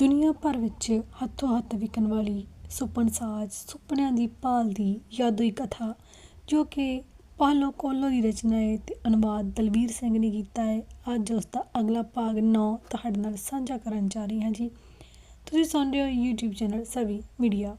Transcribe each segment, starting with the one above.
ਦੁਨੀਆ ਭਰ ਵਿੱਚ ਹੱਥੋਂ ਹੱਥ ਵਿਕਣ ਵਾਲੀ ਸੁਪਨ ਸਾਜ਼, ਸੁਪਨਿਆਂ ਦੀ ਭਾਲ ਦੀ ਜਾਦੂਈ ਕਥਾ, ਜੋ ਕਿ ਪਾਲੋ ਕੋਲੋ ਦੀ ਰਚਨਾ ਹੈ ਤੇ ਅਨੁਵਾਦ ਦਲਵੀਰ ਸਿੰਘ ਨੇ ਕੀਤਾ ਹੈ। ਅੱਜ ਉਸ ਦਾ ਅਗਲਾ ਭਾਗ 9 ਤੁਹਾਡੇ ਨਾਲ ਸਾਂਝਾ ਕਰਨ ਜਾ ਰਹੀ ਹਾਂ ਜੀ। ਤੁਸੀਂ ਸੁਣ ਰਹੇ ਹੋ YouTube ਚੈਨਲ ਸਵੀ ਮੀਡੀਆ।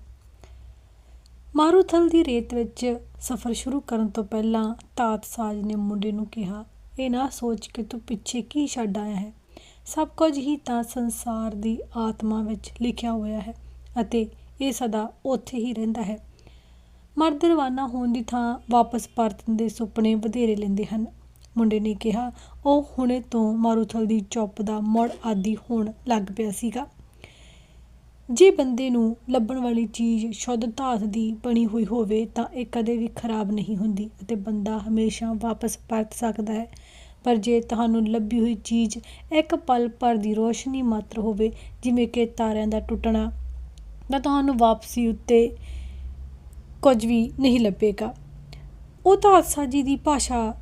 ਮਾਰੂਥਲ ਦੀ ਰੇਤ ਵਿੱਚ ਸਫ਼ਰ ਸ਼ੁਰੂ ਕਰਨ ਤੋਂ ਪਹਿਲਾਂ ਤਾਤ ਸਾਜ ਨੇ ਮੁੰਡੇ ਨੂੰ ਕਿਹਾ, ਇਹ ਨਾ ਸੋਚ ਕਿ ਤੂੰ ਪਿੱਛੇ ਕੀ ਛੱਡ ਆਇਆ ਹੈ? ਸਭ ਕੁਝ ਹੀ ਤਾਂ ਸੰਸਾਰ ਦੀ ਆਤਮਾ ਵਿੱਚ ਲਿਖਿਆ ਹੋਇਆ ਹੈ ਅਤੇ ਇਹ ਸਦਾ ਉੱਥੇ ਹੀ ਰਹਿੰਦਾ ਹੈ। ਮਰਦ ਰਵਾਨਾ ਹੋਣ ਦੀ ਥਾਂ ਵਾਪਸ ਪਰਤਣ ਦੇ ਸੁਪਨੇ ਵਧੇਰੇ ਲੈਂਦੇ ਹਨ। ਮੁੰਡੇ ਨੇ ਕਿਹਾ, ਉਹ ਹੁਣੇ ਤੋਂ ਮਾਰੂਥਲ ਦੀ ਚੁੱਪ ਦਾ ਮੁੜ ਆਦੀ ਹੋਣ ਲੱਗ ਪਿਆ ਸੀਗਾ। ਜੇ ਬੰਦੇ ਨੂੰ ਲੱਭਣ ਵਾਲੀ ਚੀਜ਼ ਸ਼ੁੱਧ ਧਾਤ ਦੀ ਬਣੀ ਹੋਈ ਹੋਵੇ ਤਾਂ ਇਹ ਕਦੇ ਵੀ ਖਰਾਬ ਨਹੀਂ ਹੁੰਦੀ ਅਤੇ ਬੰਦਾ ਹਮੇਸ਼ਾ ਵਾਪਸ ਪਰਤ ਸਕਦਾ ਹੈ। ਪਰ ਜੇ ਤੁਹਾਨੂੰ ਲੱਭੀ ਹੋਈ ਚੀਜ਼ ਇੱਕ ਪਲ ਭਰ ਦੀ ਰੋਸ਼ਨੀ ਮਾਤਰ ਹੋਵੇ, ਜਿਵੇਂ ਕਿ ਤਾਰਿਆਂ ਦਾ ਟੁੱਟਣਾ, ਤਾਂ ਤੁਹਾਨੂੰ ਵਾਪਸੀ ਉੱਤੇ ਕੁਝ ਵੀ ਨਹੀਂ ਲੱਭੇਗਾ। ਉਹ ਤਾਂ ਆਸਾਜੀ ਦੀ ਭਾਸ਼ਾ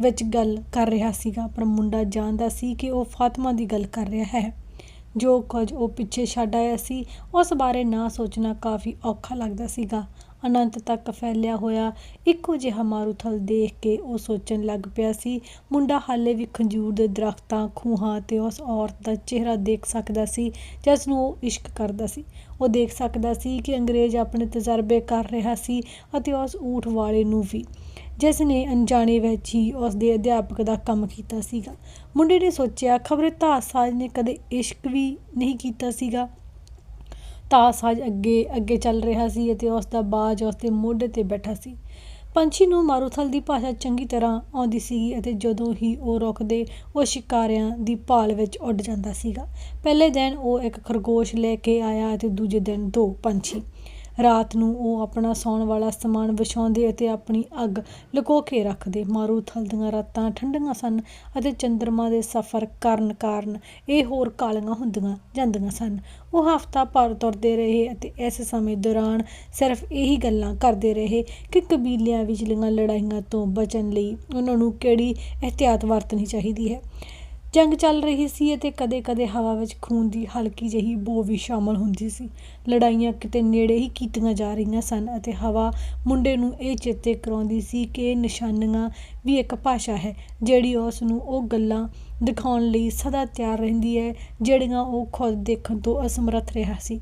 ਵਿੱਚ ਗੱਲ ਕਰ ਰਿਹਾ ਸੀਗਾ, ਪਰ ਮੁੰਡਾ ਜਾਣਦਾ ਸੀ ਕਿ ਉਹ ਫਾਤਮਾ ਦੀ ਗੱਲ ਕਰ ਰਿਹਾ ਹੈ। ਜੋ ਕੁਝ ਉਹ ਪਿੱਛੇ ਛੱਡ ਆਇਆ ਸੀ, ਉਸ ਬਾਰੇ ਨਾ ਸੋਚਣਾ ਕਾਫੀ ਔਖਾ ਲੱਗਦਾ ਸੀਗਾ। ਅਨੰਤ ਤੱਕ ਫੈਲਿਆ ਹੋਇਆ। ਇੱਕੋ ਜਿਹਾ ਮਾਰੂਥਲ ਦੇਖ ਕੇ ਉਹ ਸੋਚਣ ਲੱਗ ਪਿਆ ਸੀ। ਮੁੰਡਾ ਹਾਲੇ ਵੀ ਖੰਜੂਰ ਦੇ ਦਰਖਤਾਂ, ਖੂਹਾਂ ਤੇ ਉਸ ਔਰਤ ਦਾ ਚਿਹਰਾ ਦੇਖ ਸਕਦਾ ਸੀ, ਜਿਸ ਨੂੰ ਉਹ ਇਸ਼ਕ ਕਰਦਾ ਸੀ। ਉਹ ਦੇਖ ਸਕਦਾ ਸੀ ਕਿ ਅੰਗਰੇਜ਼ ਆਪਣੇ ਤਜਰਬੇ ਕਰ ਰਿਹਾ ਸੀ ਅਤੇ ਉਸ ਊਠ ਵਾਲੇ ਨੂੰ ਵੀ। ਜਿਸ ਨੇ ਅਣਜਾਣੇ ਵਿੱਚ ਹੀ ਉਸ ਦੇ ਅਧਿਆਪਕ ਦਾ ਕੰਮ ਕੀਤਾ ਸੀਗਾ। ਮੁੰਡੇ ਨੇ ਸੋਚਿਆ, ਖਬਰੇ ਤਾਸਾਜ ਨੇ ਕਦੇ ਇਸ਼ਕ ਵੀ ਨਹੀਂ ਕੀਤਾ ਸੀਗਾ। ਤਾਸਾਜ ਅੱਗੇ ਅੱਗੇ ਚੱਲ ਰਿਹਾ ਸੀ ਅਤੇ ਉਸ ਦਾ ਬਾਜ ਉਸ ਦੇ ਮੋਢੇ ਤੇ ਬੈਠਾ ਸੀ। ਪੰਛੀ ਨੂੰ ਮਾਰੂਥਲ ਦੀ ਭਾਸ਼ਾ ਚੰਗੀ ਤਰ੍ਹਾਂ ਆਉਂਦੀ ਸੀਗੀ ਅਤੇ ਜਦੋਂ ਹੀ ਉਹ ਰੁਕਦੇ, ਉਹ ਸ਼ਿਕਾਰਿਆਂ ਦੀ ਭਾਲ ਵਿੱਚ ਉੱਡ ਜਾਂਦਾ ਸੀਗਾ। ਪਹਿਲੇ ਦਿਨ ਉਹ ਇੱਕ ਖਰਗੋਸ਼ ਲੈ ਕੇ ਆਇਆ ਅਤੇ ਦੂਜੇ ਦਿਨ ਦੋ ਪੰਛੀ। ਰਾਤ ਨੂੰ ਉਹ ਆਪਣਾ ਸੌਣ ਵਾਲਾ ਸਮਾਨ ਵਿਛਾਉਂਦੇ ਅਤੇ ਆਪਣੀ ਅੱਗ ਲੁਕੋ ਕੇ ਰੱਖਦੇ। ਮਾਰੂਥਲ ਦੀਆਂ ਰਾਤਾਂ ਠੰਡੀਆਂ ਸਨ ਅਤੇ ਚੰਦਰਮਾ ਦੇ ਸਫ਼ਰ ਕਰਨ ਕਾਰਨ ਇਹ ਹੋਰ ਕਾਲੀਆਂ ਹੁੰਦੀਆਂ ਜਾਂਦੀਆਂ ਸਨ। ਉਹ ਹਫ਼ਤਾ ਭਰ ਤੁਰਦੇ ਰਹੇ ਅਤੇ ਇਸ ਸਮੇਂ ਦੌਰਾਨ ਸਿਰਫ ਇਹੀ ਗੱਲਾਂ ਕਰਦੇ ਰਹੇ ਕਿ ਕਬੀਲਿਆਂ ਵਿਚਲੀਆਂ ਲੜਾਈਆਂ ਤੋਂ ਬਚਣ ਲਈ ਉਹਨਾਂ ਨੂੰ ਕਿਹੜੀ ਇhtiyਾਤ ਵਰਤਣੀ ਚਾਹੀਦੀ ਹੈ। ਜੰਗ ਚੱਲ ਰਹੀ ਸੀ ਅਤੇ ਕਦੇ-ਕਦੇ ਹਵਾ ਵਿੱਚ ਖੂਨ ਦੀ ਹਲਕੀ ਜਿਹੀ ਬੋ ਵੀ ਸ਼ਾਮਲ ਹੁੰਦੀ ਸੀ। ਲੜਾਈਆਂ ਕਿਤੇ ਨੇੜੇ ਹੀ ਕੀਤੀਆਂ ਜਾ ਰਹੀਆਂ ਸਨ ਅਤੇ ਹਵਾ ਮੁੰਡੇ ਨੂੰ ਇਹ ਚੇਤੇ ਕਰਾਉਂਦੀ ਸੀ ਕਿ ਇਹ ਨਿਸ਼ਾਨੀਆਂ ਵੀ ਇੱਕ ਭਾਸ਼ਾ ਹੈ, ਜਿਹੜੀ ਉਸ ਨੂੰ ਉਹ ਗੱਲਾਂ ਦਿਖਾਉਣ ਲਈ ਸਦਾ ਤਿਆਰ ਰਹਿੰਦੀ ਹੈ, ਜਿਹੜੀਆਂ ਉਹ ਖੁਦ ਦੇਖਣ ਤੋਂ ਅਸਮਰੱਥ ਰਿਹਾ ਸੀ।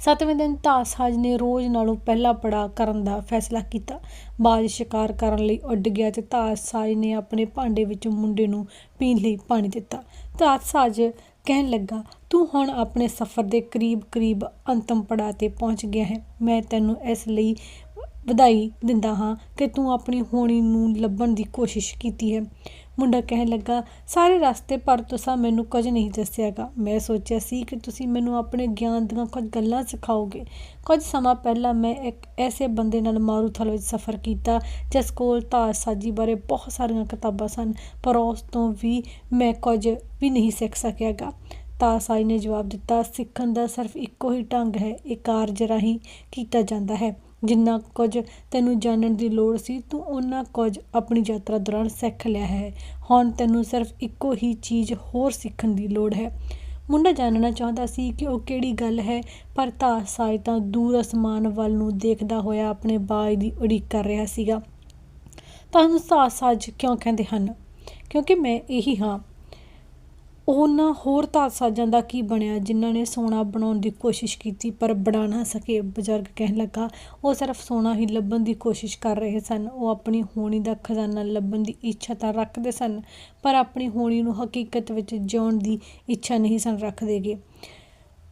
ਸੱਤਵੇਂ ਦਿਨ ਤਾਸਾਜ ਨੇ ਰੋਜ਼ ਨਾਲੋਂ ਪਹਿਲਾ ਪੜਾ ਕਰਨ ਦਾ ਫੈਸਲਾ ਕੀਤਾ। ਬਾਜ ਸ਼ਿਕਾਰ ਕਰਨ ਲਈ ਉੱਡ ਗਿਆ ਤੇ ਤਾਸਾਜ ਨੇ ਆਪਣੇ ਭਾਂਡੇ ਵਿੱਚ ਮੁੰਡੇ ਨੂੰ ਪੀਣ ਲਈ ਪਾਣੀ ਦਿੱਤਾ। ਤਾਸਾਜ ਕਹਿਣ ਲੱਗਾ, ਤੂੰ ਹੁਣ ਆਪਣੇ ਸਫ਼ਰ ਦੇ ਕਰੀਬ-ਕਰੀਬ ਅੰਤਮ ਪੜਾਅ ਤੇ ਪਹੁੰਚ ਗਿਆ ਹੈ। ਮੈਂ ਤੈਨੂੰ ਇਸ ਲਈ ਵਧਾਈ ਦਿੰਦਾ ਹਾਂ ਕਿ ਤੂੰ ਆਪਣੀ ਹੋਣੀ ਨੂੰ ਲੱਭਣ ਦੀ ਕੋਸ਼ਿਸ਼ ਕੀਤੀ ਹੈ। ਮੁੰਡਾ ਕਹਿਣ ਲੱਗਾ, ਸਾਰੇ ਰਸਤੇ ਪਰ ਤੁਸੀਂ ਮੈਨੂੰ ਕੁਝ ਨਹੀਂ ਦੱਸਿਆਗਾ। ਮੈਂ ਸੋਚਿਆ ਸੀ ਕਿ ਤੁਸੀਂ ਮੈਨੂੰ ਆਪਣੇ ਗਿਆਨ ਦੀਆਂ ਕੁਝ ਗੱਲਾਂ ਸਿਖਾਓਗੇ। ਕੁਝ ਸਮਾਂ ਪਹਿਲਾਂ ਮੈਂ ਇੱਕ ਐਸੇ ਬੰਦੇ ਨਾਲ ਮਾਰੂਥਲ ਵਿੱਚ ਸਫ਼ਰ ਕੀਤਾ, ਜਿਸ ਕੋਲ ਤਾਸਾਜੀ ਬਾਰੇ ਬਹੁਤ ਸਾਰੀਆਂ ਕਿਤਾਬਾਂ ਸਨ, ਪਰ ਉਸ ਤੋਂ ਵੀ ਮੈਂ ਕੁਝ ਵੀ ਨਹੀਂ ਸਿੱਖ ਸਕਿਆਗਾ। ਤਾਸਾਈ ਨੇ ਜਵਾਬ ਦਿੱਤਾ, ਸਿੱਖਣ ਦਾ ਸਿਰਫ ਇੱਕੋ ਹੀ ਢੰਗ ਹੈ ਇਹ ਕਾਰਜ ਰਾਹੀਂ ਕੀਤਾ ਜਾਂਦਾ ਹੈ। ਜਿੰਨਾ ਕੁਝ ਤੈਨੂੰ ਜਾਣਨ ਦੀ ਲੋੜ ਸੀ, ਤੂੰ ਉਹਨਾਂ ਕੁਝ ਆਪਣੀ ਯਾਤਰਾ ਦੌਰਾਨ ਸਿੱਖ ਲਿਆ ਹੈ। ਹੁਣ ਤੈਨੂੰ ਸਿਰਫ ਇੱਕੋ ਹੀ ਚੀਜ਼ ਹੋਰ ਸਿੱਖਣ ਦੀ ਲੋੜ ਹੈ। ਮੁੰਡਾ ਜਾਣਨਾ ਚਾਹੁੰਦਾ ਸੀ ਕਿ ਉਹ ਕਿਹੜੀ ਗੱਲ ਹੈ, ਪਰ ਤਾਸਾਈ ਤਾਂ ਦੂਰ ਅਸਮਾਨ ਵੱਲ ਨੂੰ ਦੇਖਦਾ ਹੋਇਆ ਆਪਣੇ ਬਾਜ ਦੀ ਉਡੀਕ ਕਰ ਰਿਹਾ ਸੀਗਾ। ਤੁਹਾਨੂੰ ਤਾਸਾਜ ਕਿਉਂ ਕਹਿੰਦੇ ਹਨ? ਕਿਉਂਕਿ ਮੈਂ ਇਹੀ ਹਾਂ। ਉਹਨਾਂ ਹੋਰ ਤਾਸਾਜਾਂ ਦਾ ਕੀ ਬਣਿਆ, ਜਿਨ੍ਹਾਂ ਨੇ ਸੋਨਾ ਬਣਾਉਣ ਦੀ ਕੋਸ਼ਿਸ਼ ਕੀਤੀ, ਪਰ ਬਣਾ ਨਾ ਸਕੇ। ਬਜ਼ੁਰਗ ਕਹਿਣ ਲੱਗਾ, ਉਹ ਸਿਰਫ ਸੋਨਾ ਹੀ ਲੱਭਣ ਦੀ ਕੋਸ਼ਿਸ਼ ਕਰ ਰਹੇ ਸਨ। ਉਹ ਆਪਣੀ ਹੋਣੀ ਦਾ ਖਜ਼ਾਨਾ ਲੱਭਣ ਦੀ ਇੱਛਾ ਤਾਂ ਰੱਖਦੇ ਸਨ, ਪਰ ਆਪਣੀ ਹੋਣੀ ਨੂੰ ਹਕੀਕਤ ਵਿੱਚ ਜਿਉਣ ਦੀ ਇੱਛਾ ਨਹੀਂ ਸਨ ਰੱਖਦੇਗੇ।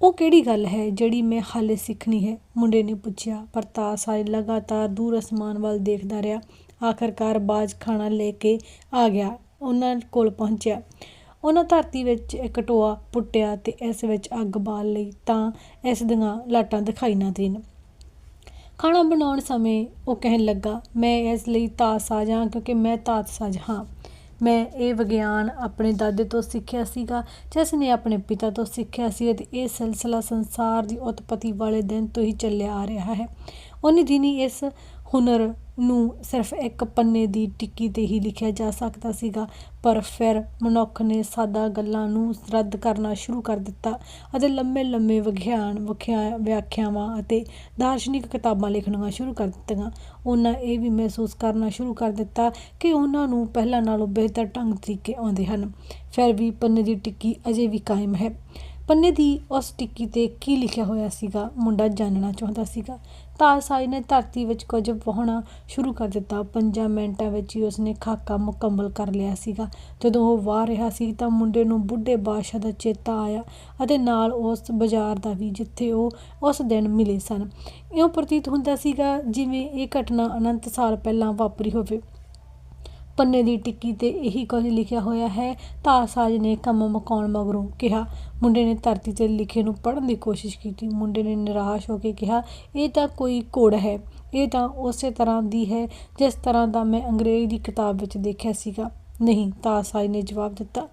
ਉਹ ਕਿਹੜੀ ਗੱਲ ਹੈ ਜਿਹੜੀ ਮੈਂ ਹਾਲੇ ਸਿੱਖਣੀ ਹੈ? ਮੁੰਡੇ ਨੇ ਪੁੱਛਿਆ, ਪਰ ਤਾਸਾਜ ਲਗਾਤਾਰ ਦੂਰ ਅਸਮਾਨ ਵੱਲ ਦੇਖਦਾ ਰਿਹਾ। ਆਖਰਕਾਰ ਬਾਜ ਖਾਣਾ ਲੈ ਕੇ ਆ ਗਿਆ, ਉਹਨਾਂ ਕੋਲ ਪਹੁੰਚਿਆ। ਉਹਨਾਂ ਧਰਤੀ ਵਿੱਚ ਇੱਕ ਟੋਆ ਪੁੱਟਿਆ ਤੇ ਇਸ ਵਿੱਚ ਅੱਗ ਬਾਲ ਲਈ ਤਾਂ ਇਸ ਦੀਆਂ ਲਾਟਾਂ ਦਿਖਾਈ ਨਾ ਦੇਣ। ਖਾਣਾ ਬਣਾਉਣ ਸਮੇਂ ਉਹ ਕਹਿਣ ਲੱਗਾ, ਮੈਂ ਇਸ ਲਈ ਤਾਸਾਜ ਹਾਂ ਕਿਉਂਕਿ ਮੈਂ ਤਾਤਸਾਜ ਹਾਂ। ਮੈਂ ਇਹ ਵਿਗਿਆਨ ਆਪਣੇ ਦਾਦੇ ਤੋਂ ਸਿੱਖਿਆ ਸੀਗਾ, ਜਿਸ ਨੇ ਆਪਣੇ ਪਿਤਾ ਤੋਂ ਸਿੱਖਿਆ ਸੀ ਅਤੇ ਇਹ ਸਿਲਸਿਲਾ ਸੰਸਾਰ ਦੀ ਉਤਪਤੀ ਵਾਲੇ ਦਿਨ ਤੋਂ ਹੀ ਚੱਲਿਆ ਆ ਰਿਹਾ ਹੈ। ਉਹਨੇ ਦਿਨੀ ਇਸ ਹੁਨਰ ਨੂੰ ਸਿਰਫ ਇੱਕ ਪੰਨੇ ਦੀ ਟਿੱਕੀ 'ਤੇ ਹੀ ਲਿਖਿਆ ਜਾ ਸਕਦਾ ਸੀਗਾ, ਪਰ ਫਿਰ ਮਨੁੱਖ ਨੇ ਸਾਦਾ ਗੱਲਾਂ ਨੂੰ ਰੱਦ ਕਰਨਾ ਸ਼ੁਰੂ ਕਰ ਦਿੱਤਾ ਅਤੇ ਲੰਮੇ ਲੰਮੇ ਵਿਗਿਆਨ, ਵਿਖਿਆ, ਵਿਆਖਿਆਵਾਂ ਅਤੇ ਦਾਰਸ਼ਨਿਕ ਕਿਤਾਬਾਂ ਲਿਖਣੀਆਂ ਸ਼ੁਰੂ ਕਰ ਦਿੱਤੀਆਂ। ਉਹਨਾਂ ਇਹ ਵੀ ਮਹਿਸੂਸ ਕਰਨਾ ਸ਼ੁਰੂ ਕਰ ਦਿੱਤਾ ਕਿ ਉਹਨਾਂ ਨੂੰ ਪਹਿਲਾਂ ਨਾਲੋਂ ਬਿਹਤਰ ਢੰਗ ਤਰੀਕੇ ਆਉਂਦੇ ਹਨ। ਫਿਰ ਵੀ ਪੰਨੇ ਦੀ ਟਿੱਕੀ ਅਜੇ ਵੀ ਕਾਇਮ ਹੈ। ਪੰਨੇ ਦੀ ਉਸ ਟਿੱਕੀ 'ਤੇ ਕੀ ਲਿਖਿਆ ਹੋਇਆ ਸੀਗਾ, ਮੁੰਡਾ ਜਾਣਨਾ ਚਾਹੁੰਦਾ ਸੀਗਾ। ਤਾਰਸਾਈ ਨੇ ਧਰਤੀ ਵਿੱਚ ਕੁਝ ਵਾਹੁਣਾ ਸ਼ੁਰੂ ਕਰ ਦਿੱਤਾ। ਪੰਜਾਂ ਮਿੰਟਾਂ ਵਿੱਚ ਹੀ ਉਸਨੇ ਖਾਕਾ ਮੁਕੰਮਲ ਕਰ ਲਿਆ ਸੀਗਾ। ਜਦੋਂ ਉਹ ਵਾਹ ਰਿਹਾ ਸੀ ਤਾਂ ਮੁੰਡੇ ਨੂੰ ਬੁੱਢੇ ਬਾਦਸ਼ਾਹ ਦਾ ਚੇਤਾ ਆਇਆ ਅਤੇ ਨਾਲ ਉਸ ਬਾਜ਼ਾਰ ਦਾ ਵੀ, ਜਿੱਥੇ ਉਹ ਉਸ ਦਿਨ ਮਿਲੇ ਸਨ। ਇਉਂ ਪ੍ਰਤੀਤ ਹੁੰਦਾ ਸੀਗਾ ਜਿਵੇਂ ਇਹ ਘਟਨਾ ਅਨੰਤ ਸਾਲ ਪਹਿਲਾਂ ਵਾਪਰੀ ਹੋਵੇ। ਪੰਨੇ ਦੀ ਟਿੱਕੀ 'ਤੇ ਇਹੀ ਕੁਝ ਲਿਖਿਆ ਹੋਇਆ ਹੈ। ਤਾਰਸਾਜ ਨੇ ਕੰਮ ਮੁਕਾਉਣ ਮਗਰੋਂ ਕਿਹਾ, ਮੁੰਡੇ ਨੇ ਧਰਤੀ 'ਤੇ ਲਿਖੇ ਨੂੰ ਪੜ੍ਹਨ ਦੀ ਕੋਸ਼ਿਸ਼ ਕੀਤੀ। ਮੁੰਡੇ ਨੇ ਨਿਰਾਸ਼ ਹੋ ਕੇ ਕਿਹਾ, ਇਹ ਤਾਂ ਕੋਈ ਕੋਡ ਹੈ। ਇਹ ਤਾਂ ਉਸੇ ਤਰ੍ਹਾਂ ਦੀ ਹੈ ਜਿਸ ਤਰ੍ਹਾਂ ਦਾ ਮੈਂ ਅੰਗਰੇਜ਼ ਦੀ ਕਿਤਾਬ ਵਿੱਚ ਦੇਖਿਆ ਸੀਗਾ। ਨਹੀਂ ਤਾਰਸਾਜ ਨੇ ਜਵਾਬ ਦਿੱਤਾ।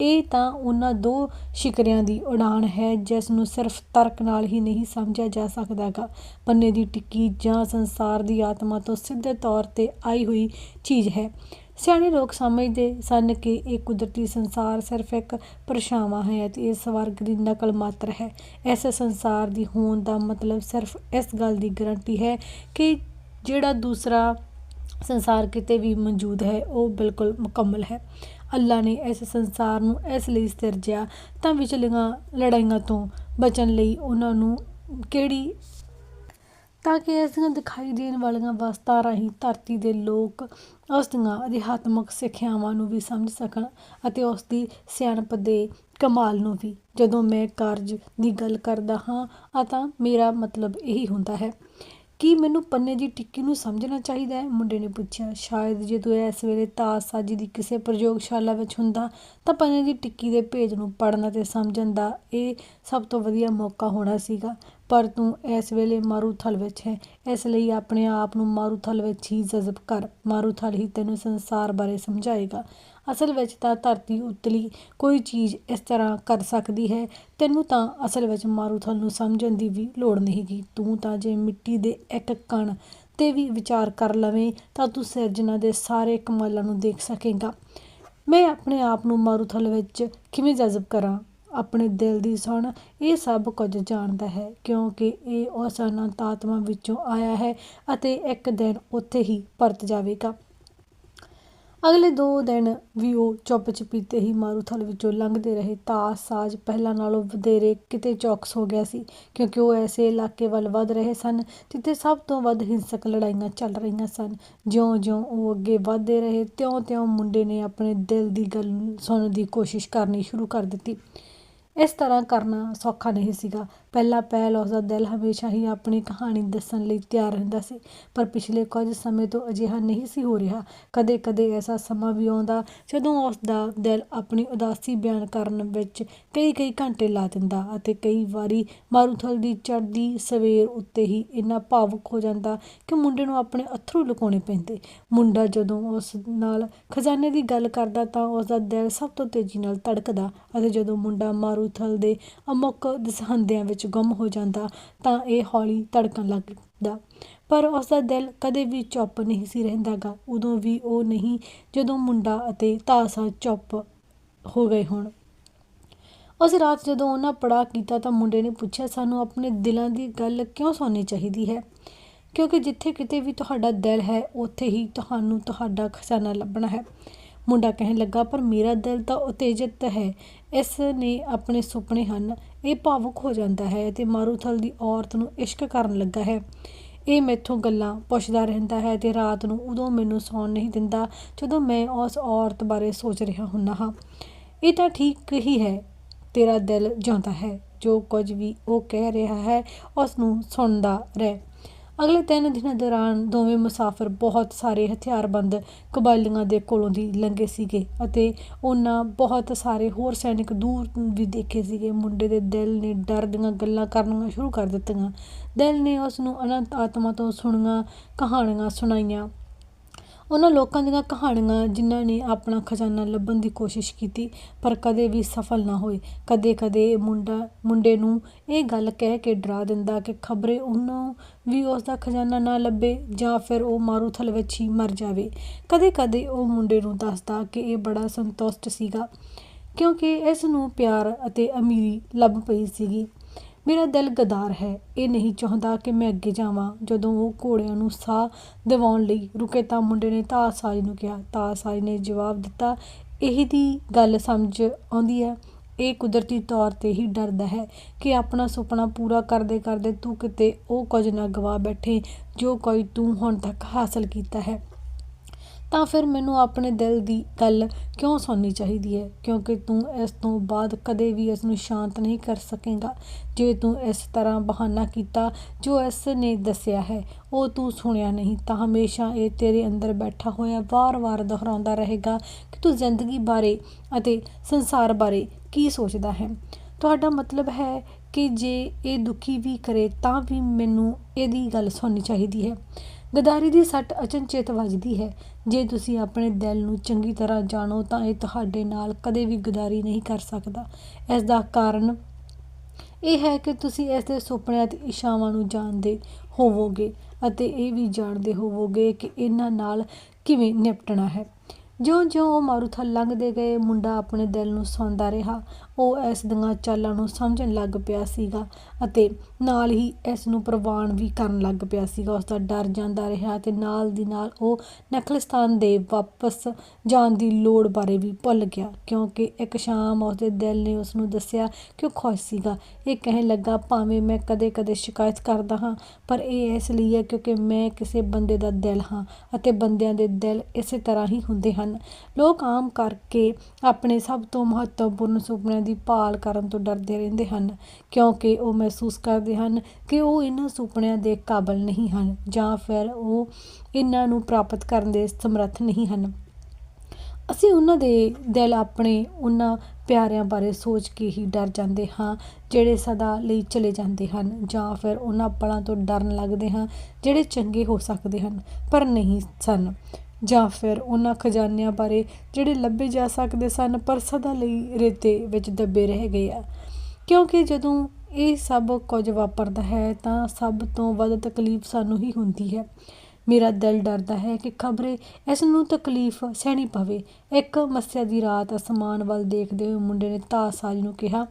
ਇਹ ਤਾਂ ਉਹਨਾਂ ਦੋ ਸ਼ਿਕਰਿਆਂ ਦੀ ਉਡਾਣ ਹੈ, ਜਿਸ ਨੂੰ ਸਿਰਫ ਤਰਕ ਨਾਲ ਹੀ ਨਹੀਂ ਸਮਝਿਆ ਜਾ ਸਕਦਾਗਾ ਪੰਨੇ ਦੀ ਟਿੱਕੀ ਜਾਂ ਸੰਸਾਰ ਦੀ ਆਤਮਾ ਤੋਂ ਸਿੱਧੇ ਤੌਰ ਤੇ ਆਈ ਹੋਈ ਚੀਜ਼ ਹੈ। ਸਿਆਣੇ ਲੋਕ ਸਮਝਦੇ ਸਨ ਕਿ ਇਹ ਕੁਦਰਤੀ ਸੰਸਾਰ ਸਿਰਫ ਇੱਕ ਪਰਛਾਵਾਂ ਹੈ ਅਤੇ ਇਹ ਸਵਰਗ ਦੀ ਨਕਲ ਮਾਤਰ ਹੈ। ਇਸ ਸੰਸਾਰ ਦੀ ਹੋਣ ਦਾ ਮਤਲਬ ਸਿਰਫ ਇਸ ਗੱਲ ਦੀ ਗਰੰਟੀ ਹੈ ਕਿ ਜਿਹੜਾ ਦੂਸਰਾ ਸੰਸਾਰ ਕਿਤੇ ਵੀ ਮੌਜੂਦ ਹੈ, ਉਹ ਬਿਲਕੁਲ ਮੁਕੰਮਲ ਹੈ। ਅੱਲਾ ਨੇ ਇਸ ਸੰਸਾਰ ਨੂੰ ਇਸ ਲਈ ਸਿਰਜਿਆ, ਤਾਂ ਵਿਚਲੀਆਂ ਲੜਾਈਆਂ ਤੋਂ ਬਚਣ ਲਈ ਉਹਨਾਂ ਨੂੰ ਕਿਹੜੀ ਤਾਂ ਕਿ ਇਸ ਦੀਆਂ ਦਿਖਾਈ ਦੇਣ ਵਾਲੀਆਂ ਵਸਤਾਂ ਰਾਹੀਂ ਧਰਤੀ ਦੇ ਲੋਕ ਉਸ ਦੀਆਂ ਅਧਿਆਤਮਕ ਸਿੱਖਿਆਵਾਂ ਨੂੰ ਵੀ ਸਮਝ ਸਕਣ ਅਤੇ ਉਸ ਦੀ ਸਿਆਣਪ ਦੇ ਕਮਾਲ ਨੂੰ ਵੀ। ਜਦੋਂ ਮੈਂ ਕਾਰਜ ਦੀ ਗੱਲ ਕਰਦਾ ਹਾਂ ਤਾਂ ਮੇਰਾ ਮਤਲਬ ਇਹੀ ਹੁੰਦਾ ਹੈ। ਕੀ ਮੈਨੂੰ ਪੰਨੇ ਦੀ ਟਿੱਕੀ ਨੂੰ ਸਮਝਣਾ ਚਾਹੀਦਾ ਹੈ? ਮੁੰਡੇ ਨੇ ਪੁੱਛਿਆ। ਸ਼ਾਇਦ ਜੇ ਤੂੰ ਇਸ ਵੇਲੇ ਤਾਸ਼ਾਜ਼ੀ ਦੀ ਕਿਸੇ ਪ੍ਰਯੋਗਸ਼ਾਲਾ ਵਿੱਚ ਹੁੰਦਾ, ਤਾਂ ਪੰਨੇ ਦੀ ਟਿੱਕੀ ਦੇ ਭੇਜ ਨੂੰ ਪੜ੍ਹਨ ਅਤੇ ਸਮਝਣ ਦਾ ਇਹ ਸਭ ਤੋਂ ਵਧੀਆ ਮੌਕਾ ਹੋਣਾ ਸੀਗਾ। ਪਰ ਤੂੰ ਇਸ ਵੇਲੇ ਮਾਰੂਥਲ ਵਿੱਚ ਹੈ। ਇਸ ਲਈ ਆਪਣੇ ਆਪ ਨੂੰ ਮਾਰੂਥਲ ਵਿੱਚ ਹੀ ਜਜ਼ਬ ਕਰ। ਮਾਰੂਥਲ ਹੀ ਤੈਨੂੰ ਸੰਸਾਰ ਬਾਰੇ ਸਮਝਾਏਗਾ। ਅਸਲ ਵਿੱਚ ਤਾਂ ਧਰਤੀ ਉਤਲੀ ਕੋਈ ਚੀਜ਼ ਇਸ ਤਰ੍ਹਾਂ ਕਰ ਸਕਦੀ ਹੈ। ਤੈਨੂੰ ਤਾਂ ਅਸਲ ਵਿੱਚ ਮਾਰੂਥਲ ਨੂੰ ਸਮਝਣ ਦੀ ਵੀ ਲੋੜ ਨਹੀਂ ਨਹੀਂਗੀ ਤੂੰ ਤਾਂ ਜੇ ਮਿੱਟੀ ਦੇ ਇੱਕ ਕਣ 'ਤੇ ਵੀ ਵਿਚਾਰ ਕਰ ਲਵੇਂ, ਤਾਂ ਤੂੰ ਸਿਰਜਣਾ ਦੇ ਸਾਰੇ ਕਮਾਲਾਂ ਨੂੰ ਦੇਖ ਸਕੇਗਾ। ਮੈਂ ਆਪਣੇ ਆਪ ਨੂੰ ਮਾਰੂਥਲ ਵਿੱਚ ਕਿਵੇਂ ਜਜ਼ਬ ਕਰਾਂ? ਆਪਣੇ ਦਿਲ ਦੀ ਸੁਣ, ਇਹ ਸਭ ਕੁਝ ਜਾਣਦਾ ਹੈ, ਕਿਉਂਕਿ ਇਹ ਉਸ ਅਨੰਤ ਆਤਮਾ ਵਿੱਚੋਂ ਆਇਆ ਹੈ ਅਤੇ ਇੱਕ ਦਿਨ ਉੱਥੇ ਹੀ ਪਰਤ ਜਾਵੇਗਾ। ਅਗਲੇ ਦੋ ਦਿਨ ਵੀ ਉਹ ਚੁੱਪ ਚਪੀਤੇ ਹੀ ਮਾਰੂਥਲ ਵਿੱਚੋਂ ਲੰਘਦੇ ਰਹੇ। ਤਾਸ ਸਾਜ ਪਹਿਲਾਂ ਨਾਲੋਂ ਵਧੇਰੇ ਕਿਤੇ ਚੌਕਸ ਹੋ ਗਿਆ ਸੀ, ਕਿਉਂਕਿ ਉਹ ਐਸੇ ਇਲਾਕੇ ਵੱਲ ਵਧ ਰਹੇ ਸਨ, ਜਿੱਥੇ ਸਭ ਤੋਂ ਵੱਧ ਹਿੰਸਕ ਲੜਾਈਆਂ ਚੱਲ ਰਹੀਆਂ ਸਨ। ਜਿਉਂ-ਜਿਉਂ ਉਹ ਅੱਗੇ ਵਧਦੇ ਰਹੇ, ਤਿਉਂ-ਤਿਉਂ ਮੁੰਡੇ ਨੇ ਆਪਣੇ ਦਿਲ ਦੀ ਗੱਲ ਸੁਣਨ ਦੀ ਕੋਸ਼ਿਸ਼ ਕਰਨੀ ਸ਼ੁਰੂ ਕਰ ਦਿੱਤੀ। ਇਸ ਤਰ੍ਹਾਂ ਕਰਨਾ ਸੌਖਾ ਨਹੀਂ ਸੀਗਾ। ਪਹਿਲਾ ਪਹਿਲ ਉਸ ਦਾ ਦਿਲ ਹਮੇਸ਼ਾ ਹੀ ਆਪਣੀ ਕਹਾਣੀ ਦੱਸਣ ਲਈ ਤਿਆਰ ਰਹਿੰਦਾ ਸੀ, ਪਰ ਪਿਛਲੇ ਕੁਝ ਸਮੇਂ ਤੋਂ ਅਜਿਹਾ ਨਹੀਂ ਸੀ ਹੋ ਰਿਹਾ। ਕਦੇ-ਕਦੇ ਐਸਾ ਸਮਾਂ ਵੀ ਆਉਂਦਾ ਜਦੋਂ ਉਸ ਦਾ ਦਿਲ ਆਪਣੀ ਉਦਾਸੀ ਬਿਆਨ ਕਰਨ ਵਿੱਚ ਕਈ-ਕਈ ਘੰਟੇ ਲਾ ਦਿੰਦਾ ਅਤੇ ਕਈ ਵਾਰੀ ਮਾਰੂਥਲ ਦੀ ਚੜ੍ਹਦੀ ਸਵੇਰ ਉੱਤੇ ਹੀ ਇੰਨਾ ਭਾਵੁਕ ਹੋ ਜਾਂਦਾ ਕਿ ਮੁੰਡੇ ਨੂੰ ਆਪਣੇ ਅਥਰੂ ਲੁਕਾਉਣੇ ਪੈਂਦੇ। ਮੁੰਡਾ ਜਦੋਂ ਉਸ ਨਾਲ ਖਜ਼ਾਨੇ ਦੀ ਗੱਲ ਕਰਦਾ ਤਾਂ ਉਸ ਦਾ ਦਿਲ ਸਭ ਤੋਂ ਤੇਜ਼ੀ ਨਾਲ ਧੜਕਦਾ ਅਤੇ ਜਦੋਂ ਮੁੰਡਾ ਮਾਰੂਥਲ ਦੇ ਅਮੁੱਕ ਦਸਹੰਦਿਆਂ ਵਿੱਚ ਗੁੰਮ ਹੋ ਜਾਂਦਾ ਤਾਂ ਇਹ ਹੌਲੀ ਧੜਕਣ ਲੱਗਦਾ ਪਰ ਉਸ ਦਾ ਦਿਲ ਕਦੇ ਵੀ ਚੁੱਪ ਨਹੀਂ ਸੀ ਰਹਿੰਦਾਗਾ। ਉਦੋਂ ਵੀ ਉਹ ਨਹੀਂ, ਜਦੋਂ ਮੁੰਡਾ ਅਤੇ ਤਾਸਾ ਚੁੱਪ ਹੋ ਗਏ ਹੋਣ। ਉਸ ਰਾਤ ਜਦੋਂ ਉਹਨਾਂ ਪੜਾ ਕੀਤਾ ਤਾਂ ਮੁੰਡੇ ਨੇ ਪੁੱਛਿਆ, ਸਾਨੂੰ ਆਪਣੇ ਦਿਲਾਂ ਦੀ ਗੱਲ ਕਿਉਂ ਸੁਣਨੀ ਚਾਹੀਦੀ ਹੈ? ਕਿਉਂਕਿ ਜਿੱਥੇ ਕਿਤੇ ਵੀ ਤੁਹਾਡਾ ਦਿਲ ਹੈ, ਉੱਥੇ ਹੀ ਤੁਹਾਨੂੰ ਤੁਹਾਡਾ ਖਜ਼ਾਨਾ ਲੱਭਣਾ ਹੈ। ਮੁੰਡਾ ਕਹਿਣ ਲੱਗਾ, ਪਰ ਮੇਰਾ ਦਿਲ ਤਾਂ ਉਤੇਜਿਤ ਹੈ। ਇਸ ਨੇ ਆਪਣੇ ਸੁਪਨੇ ਹਨ, ਇਹ ਭਾਵੁਕ ਹੋ ਜਾਂਦਾ ਹੈ ਤੇ ਮਾਰੂਥਲ ਦੀ ਔਰਤ ਨੂੰ ਇਸ਼ਕ ਕਰਨ ਲੱਗਾ ਹੈ। ਇਹ ਮੈਥੋਂ ਗੱਲਾਂ ਪੁੱਛਦਾ ਰਹਿੰਦਾ ਹੈ ਤੇ ਰਾਤ ਨੂੰ ਉਦੋਂ ਮੈਨੂੰ ਸੌਣ ਨਹੀਂ ਦਿੰਦਾ ਜਦੋਂ ਮੈਂ ਉਸ ਔਰਤ ਬਾਰੇ ਸੋਚ ਰਿਹਾ ਹੁੰਦਾ ਹਾਂ। ਇਹ ਤਾਂ ਠੀਕ ਹੀ ਹੈ, ਤੇਰਾ ਦਿਲ ਜਾਂਦਾ ਹੈ। ਜੋ ਕੁਝ ਵੀ ਉਹ ਕਹਿ ਰਿਹਾ ਹੈ, ਉਸ ਨੂੰ ਸੁਣਦਾ ਰਹਿ। ਅਗਲੇ ਤਿੰਨ ਦਿਨਾਂ ਦੌਰਾਨ ਦੋਵੇਂ ਮੁਸਾਫਰ ਬਹੁਤ ਸਾਰੇ ਹਥਿਆਰਬੰਦ ਕਬਾਇਲੀਆਂ ਦੇ ਕੋਲੋਂ ਦੀ ਲੰਘੇ ਸੀਗੇ ਅਤੇ ਉਹਨਾਂ ਬਹੁਤ ਸਾਰੇ ਹੋਰ ਸੈਨਿਕ ਦੂਰ ਵੀ ਦੇਖੇ ਸੀਗੇ। ਮੁੰਡੇ ਦੇ ਦਿਲ ਨੇ ਡਰ ਦੀਆਂ ਗੱਲਾਂ ਕਰਨੀਆਂ ਸ਼ੁਰੂ ਕਰ ਦਿੱਤੀਆਂ। ਦਿਲ ਨੇ ਉਸ ਨੂੰ ਅਨੰਤ ਆਤਮਾ ਤੋਂ ਸੁਣੀਆਂ ਕਹਾਣੀਆਂ ਸੁਣਾਈਆਂ। ਉਹਨਾਂ ਲੋਕਾਂ ਦੀਆਂ ਕਹਾਣੀਆਂ ਜਿਨ੍ਹਾਂ ਨੇ ਆਪਣਾ ਖਜ਼ਾਨਾ ਲੱਭਣ ਦੀ ਕੋਸ਼ਿਸ਼ ਕੀਤੀ, ਪਰ ਕਦੇ ਵੀ ਸਫਲ ਨਾ ਹੋਏ। ਕਦੇ-ਕਦੇ ਮੁੰਡਾ, ਮੁੰਡੇ ਨੂੰ ਇਹ ਗੱਲ ਕਹਿ ਕੇ ਡਰਾ ਦਿੰਦਾ ਕਿ ਖਬਰੇ ਉਹਨੂੰ ਵੀ ਉਸਦਾ ਖਜ਼ਾਨਾ ਨਾ ਲੱਭੇ ਜਾਂ ਫਿਰ ਉਹ ਮਾਰੂਥਲ ਵਿੱਚ ਹੀ ਮਰ ਜਾਵੇ। ਕਦੇ-ਕਦੇ ਉਹ ਮੁੰਡੇ ਨੂੰ ਦੱਸਦਾ ਕਿ ਇਹ ਬੜਾ ਸੰਤੁਸ਼ਟ ਸੀਗਾ, ਕਿਉਂਕਿ ਇਸ ਨੂੰ ਪਿਆਰ ਅਤੇ ਅਮੀਰੀ ਲੱਭ ਪਈ ਸੀਗੀ। ਮੇਰਾ ਦਿਲ ਗਦਾਰ ਹੈ। ਇਹ ਨਹੀਂ ਚਾਹੁੰਦਾ ਕਿ ਮੈਂ ਅੱਗੇ ਜਾਵਾਂ। ਜਦੋਂ ਉਹ ਘੋੜਿਆਂ ਨੂੰ ਸਾਹ ਦਿਵਾਉਣ ਲਈ ਰੁਕੇ ਤਾਂ ਮੁੰਡੇ ਨੇ ਤਾਸਾਈ ਨੂੰ ਕਿਹਾ ਤਾਸਾਈ ਨੇ ਜਵਾਬ ਦਿੱਤਾ, ਇਹ ਦੀ ਗੱਲ ਸਮਝ ਆਉਂਦੀ ਹੈ। ਇਹ ਕੁਦਰਤੀ ਤੌਰ ਤੇ ਹੀ ਡਰਦਾ ਹੈ ਕਿ ਆਪਣਾ ਸੁਪਨਾ ਪੂਰਾ ਕਰਦੇ ਕਰਦੇ ਤੂੰ ਕਿਤੇ ਉਹ ਕੁਝ ਨਾ ਗਵਾ ਬੈਠੇ ਜੋ ਕੋਈ ਤੂੰ ਹੁਣ ਤੱਕ ਹਾਸਲ ਕੀਤਾ ਹੈ। ਤਾਂ ਫਿਰ ਮੈਨੂੰ ਆਪਣੇ ਦਿਲ ਦੀ ਗੱਲ ਕਿਉਂ ਸੁਣਨੀ ਚਾਹੀਦੀ ਹੈ? ਕਿਉਂਕਿ ਤੂੰ ਇਸ ਤੋਂ ਬਾਅਦ ਕਦੇ ਵੀ ਇਸ ਨੂੰ ਸ਼ਾਂਤ ਨਹੀਂ ਕਰ ਸਕੇਗਾ। ਜੇ ਤੂੰ ਇਸ ਤਰ੍ਹਾਂ ਬਹਾਨਾ ਕੀਤਾ ਜੋ ਇਸ ਨੇ ਦੱਸਿਆ ਹੈ, ਉਹ ਤੂੰ ਸੁਣਿਆ ਨਹੀਂ, ਤਾਂ ਹਮੇਸ਼ਾ ਇਹ ਤੇਰੇ ਅੰਦਰ ਬੈਠਾ ਹੋਇਆ ਵਾਰ-ਵਾਰ ਦੁਹਰਾਉਂਦਾ ਰਹੇਗਾ ਕਿ ਤੂੰ ਜ਼ਿੰਦਗੀ ਬਾਰੇ ਅਤੇ ਸੰਸਾਰ ਬਾਰੇ ਕੀ ਸੋਚਦਾ ਹੈ। ਤੁਹਾਡਾ ਮਤਲਬ ਹੈ ਕਿ ਜੇ ਇਹ ਦੁਖੀ ਵੀ ਕਰੇ, ਤਾਂ ਵੀ ਮੈਨੂੰ ਇਹਦੀ ਗੱਲ ਸੁਣਨੀ ਚਾਹੀਦੀ ਹੈ। ਗਦਾਰੀ ਦੀ ਸੱਟ ਅਚਨਚੇਤ ਵੱਜਦੀ ਹੈ। ਜੇ ਤੁਸੀਂ ਆਪਣੇ ਦਿਲ ਨੂੰ ਚੰਗੀ ਤਰ੍ਹਾਂ ਜਾਣੋ ਤਾਂ ਇਹ ਤੁਹਾਡੇ ਨਾਲ ਕਦੇ ਵੀ ਗਦਾਰੀ ਨਹੀਂ ਕਰ ਸਕਦਾ। ਇਸ ਦਾ ਕਾਰਨ ਇਹ ਹੈ ਕਿ ਤੁਸੀਂ ਇਸ ਦੇ ਸੁਪਨਿਆਂ ਅਤੇ ਇਸ਼ਾਵਾਂ ਨੂੰ ਜਾਣਦੇ ਹੋਵੋਗੇ ਅਤੇ ਇਹ ਵੀ ਜਾਣਦੇ ਹੋਵੋਗੇ ਕਿ ਇਹਨਾਂ ਨਾਲ ਕਿਵੇਂ ਨਿਪਟਣਾ ਹੈ। ਜਿਉਂ-ਜਿਉਂ ਉਹ ਮਾਰੂਥਲ ਲੰਘਦੇ ਗਏ, ਮੁੰਡਾ ਆਪਣੇ ਦਿਲ ਨੂੰ ਸੌਂਦਾ ਰਿਹਾ। ਉਹ ਇਸ ਦੀਆਂ ਚਾਲਾਂ ਨੂੰ ਸਮਝਣ ਲੱਗ ਪਿਆ ਸੀਗਾ ਅਤੇ ਨਾਲ ਹੀ ਇਸ ਨੂੰ ਪ੍ਰਵਾਨ ਵੀ ਕਰਨ ਲੱਗ ਪਿਆ ਸੀਗਾ। ਉਸ ਦਾ ਡਰ ਜਾਂਦਾ ਰਿਹਾ ਤੇ ਨਾਲ ਦੀ ਨਾਲ ਉਹ ਨਖਲਿਸਤਾਨ ਦੇ ਵਾਪਸ ਜਾਣ ਦੀ ਲੋੜ ਬਾਰੇ ਵੀ ਭੁੱਲ ਗਿਆ ਕਿਉਂਕਿ ਇੱਕ ਸ਼ਾਮ ਉਸ ਦੇ ਦਿਲ ਨੇ ਉਸ ਨੂੰ ਦੱਸਿਆ ਕਿ ਉਹ ਖੁਸ਼ ਸੀਗਾ। ਇਹ ਕਹਿਣ ਲੱਗਾ, ਭਾਵੇਂ ਮੈਂ ਕਦੇ-ਕਦੇ ਸ਼ਿਕਾਇਤ ਕਰਦਾ ਹਾਂ, ਪਰ ਇਹ ਇਸ ਲਈ ਹੈ ਕਿਉਂਕਿ ਮੈਂ ਕਿਸੇ ਬੰਦੇ ਦਾ ਦਿਲ ਹਾਂ ਅਤੇ ਬੰਦਿਆਂ ਦੇ ਦਿਲ ਇਸੇ ਤਰ੍ਹਾਂ ਹੀ ਹੁੰਦੇ ਹਨ। ਲੋਕ ਆਮ ਕਰਕੇ ਆਪਣੇ ਸਭ ਤੋਂ ਮਹੱਤਵਪੂਰਨ ਸੁਪਨਿਆਂ ਦੀ ਭਾਲ ਕਰਨ ਤੋਂ ਡਰਦੇ ਰਹਿੰਦੇ ਹਨ, ਕਿਉਂਕਿ ਉਹ ਮਹਿਸੂਸ ਕਰਦੇ ਹਨ ਕਿ ਉਹ ਇਹਨਾਂ ਸੁਪਨਿਆਂ ਦੇ ਕਾਬਲ ਨਹੀਂ ਹਨ, ਜਾਂ ਫਿਰ ਉਹ ਇਹਨਾਂ ਨੂੰ ਪ੍ਰਾਪਤ ਕਰਨ ਦੇ ਸਮਰੱਥ ਨਹੀਂ ਹਨ। ਅਸੀਂ ਉਹਨਾਂ ਦੇ ਦਿਲ ਆਪਣੇ ਉਹਨਾਂ ਪਿਆਰਿਆਂ ਬਾਰੇ ਸੋਚ ਕੇ ਹੀ ਡਰ ਜਾਂਦੇ ਹਾਂ, ਜਿਹੜੇ ਸਦਾ ਲਈ ਚਲੇ ਜਾਂਦੇ ਹਨ, ਜਾਂ ਫਿਰ ਉਹਨਾਂ ਪਲਾਂ ਤੋਂ ਡਰਨ ਲੱਗਦੇ ਹਾਂ, ਜਿਹੜੇ ਚੰਗੇ ਹੋ ਸਕਦੇ ਹਨ, ਪਰ ਨਹੀਂ ਸਨ। ਜਾਂ ਫਿਰ ਉਹਨਾਂ ਖਜ਼ਾਨਿਆਂ ਬਾਰੇ ਜਿਹੜੇ ਲੱਭੇ ਜਾ ਸਕਦੇ ਸਨ, ਪਰ ਸਦਾ ਲਈ ਰੇਤੇ ਵਿੱਚ ਦੱਬੇ ਰਹਿ ਗਏ ਆ। ਕਿਉਂਕਿ ਜਦੋਂ ਇਹ ਸਭ ਕੁਝ ਵਾਪਰਦਾ ਹੈ, ਤਾਂ ਸਭ ਤੋਂ ਵੱਧ ਤਕਲੀਫ ਸਾਨੂੰ ਹੀ ਹੁੰਦੀ ਹੈ। ਮੇਰਾ ਦਿਲ ਡਰਦਾ ਹੈ ਕਿ ਖਬਰੇ ਇਸ ਨੂੰ ਤਕਲੀਫ ਸਹਿਣੀ ਪਵੇ। ਇੱਕ ਮੱਸਿਆ ਦੀ ਰਾਤ ਅਸਮਾਨ ਵੱਲ ਦੇਖਦੇ ਹੋਏ ਮੁੰਡੇ ਨੇ ਤਾਸਾਜ ਨੂੰ ਕਿਹਾ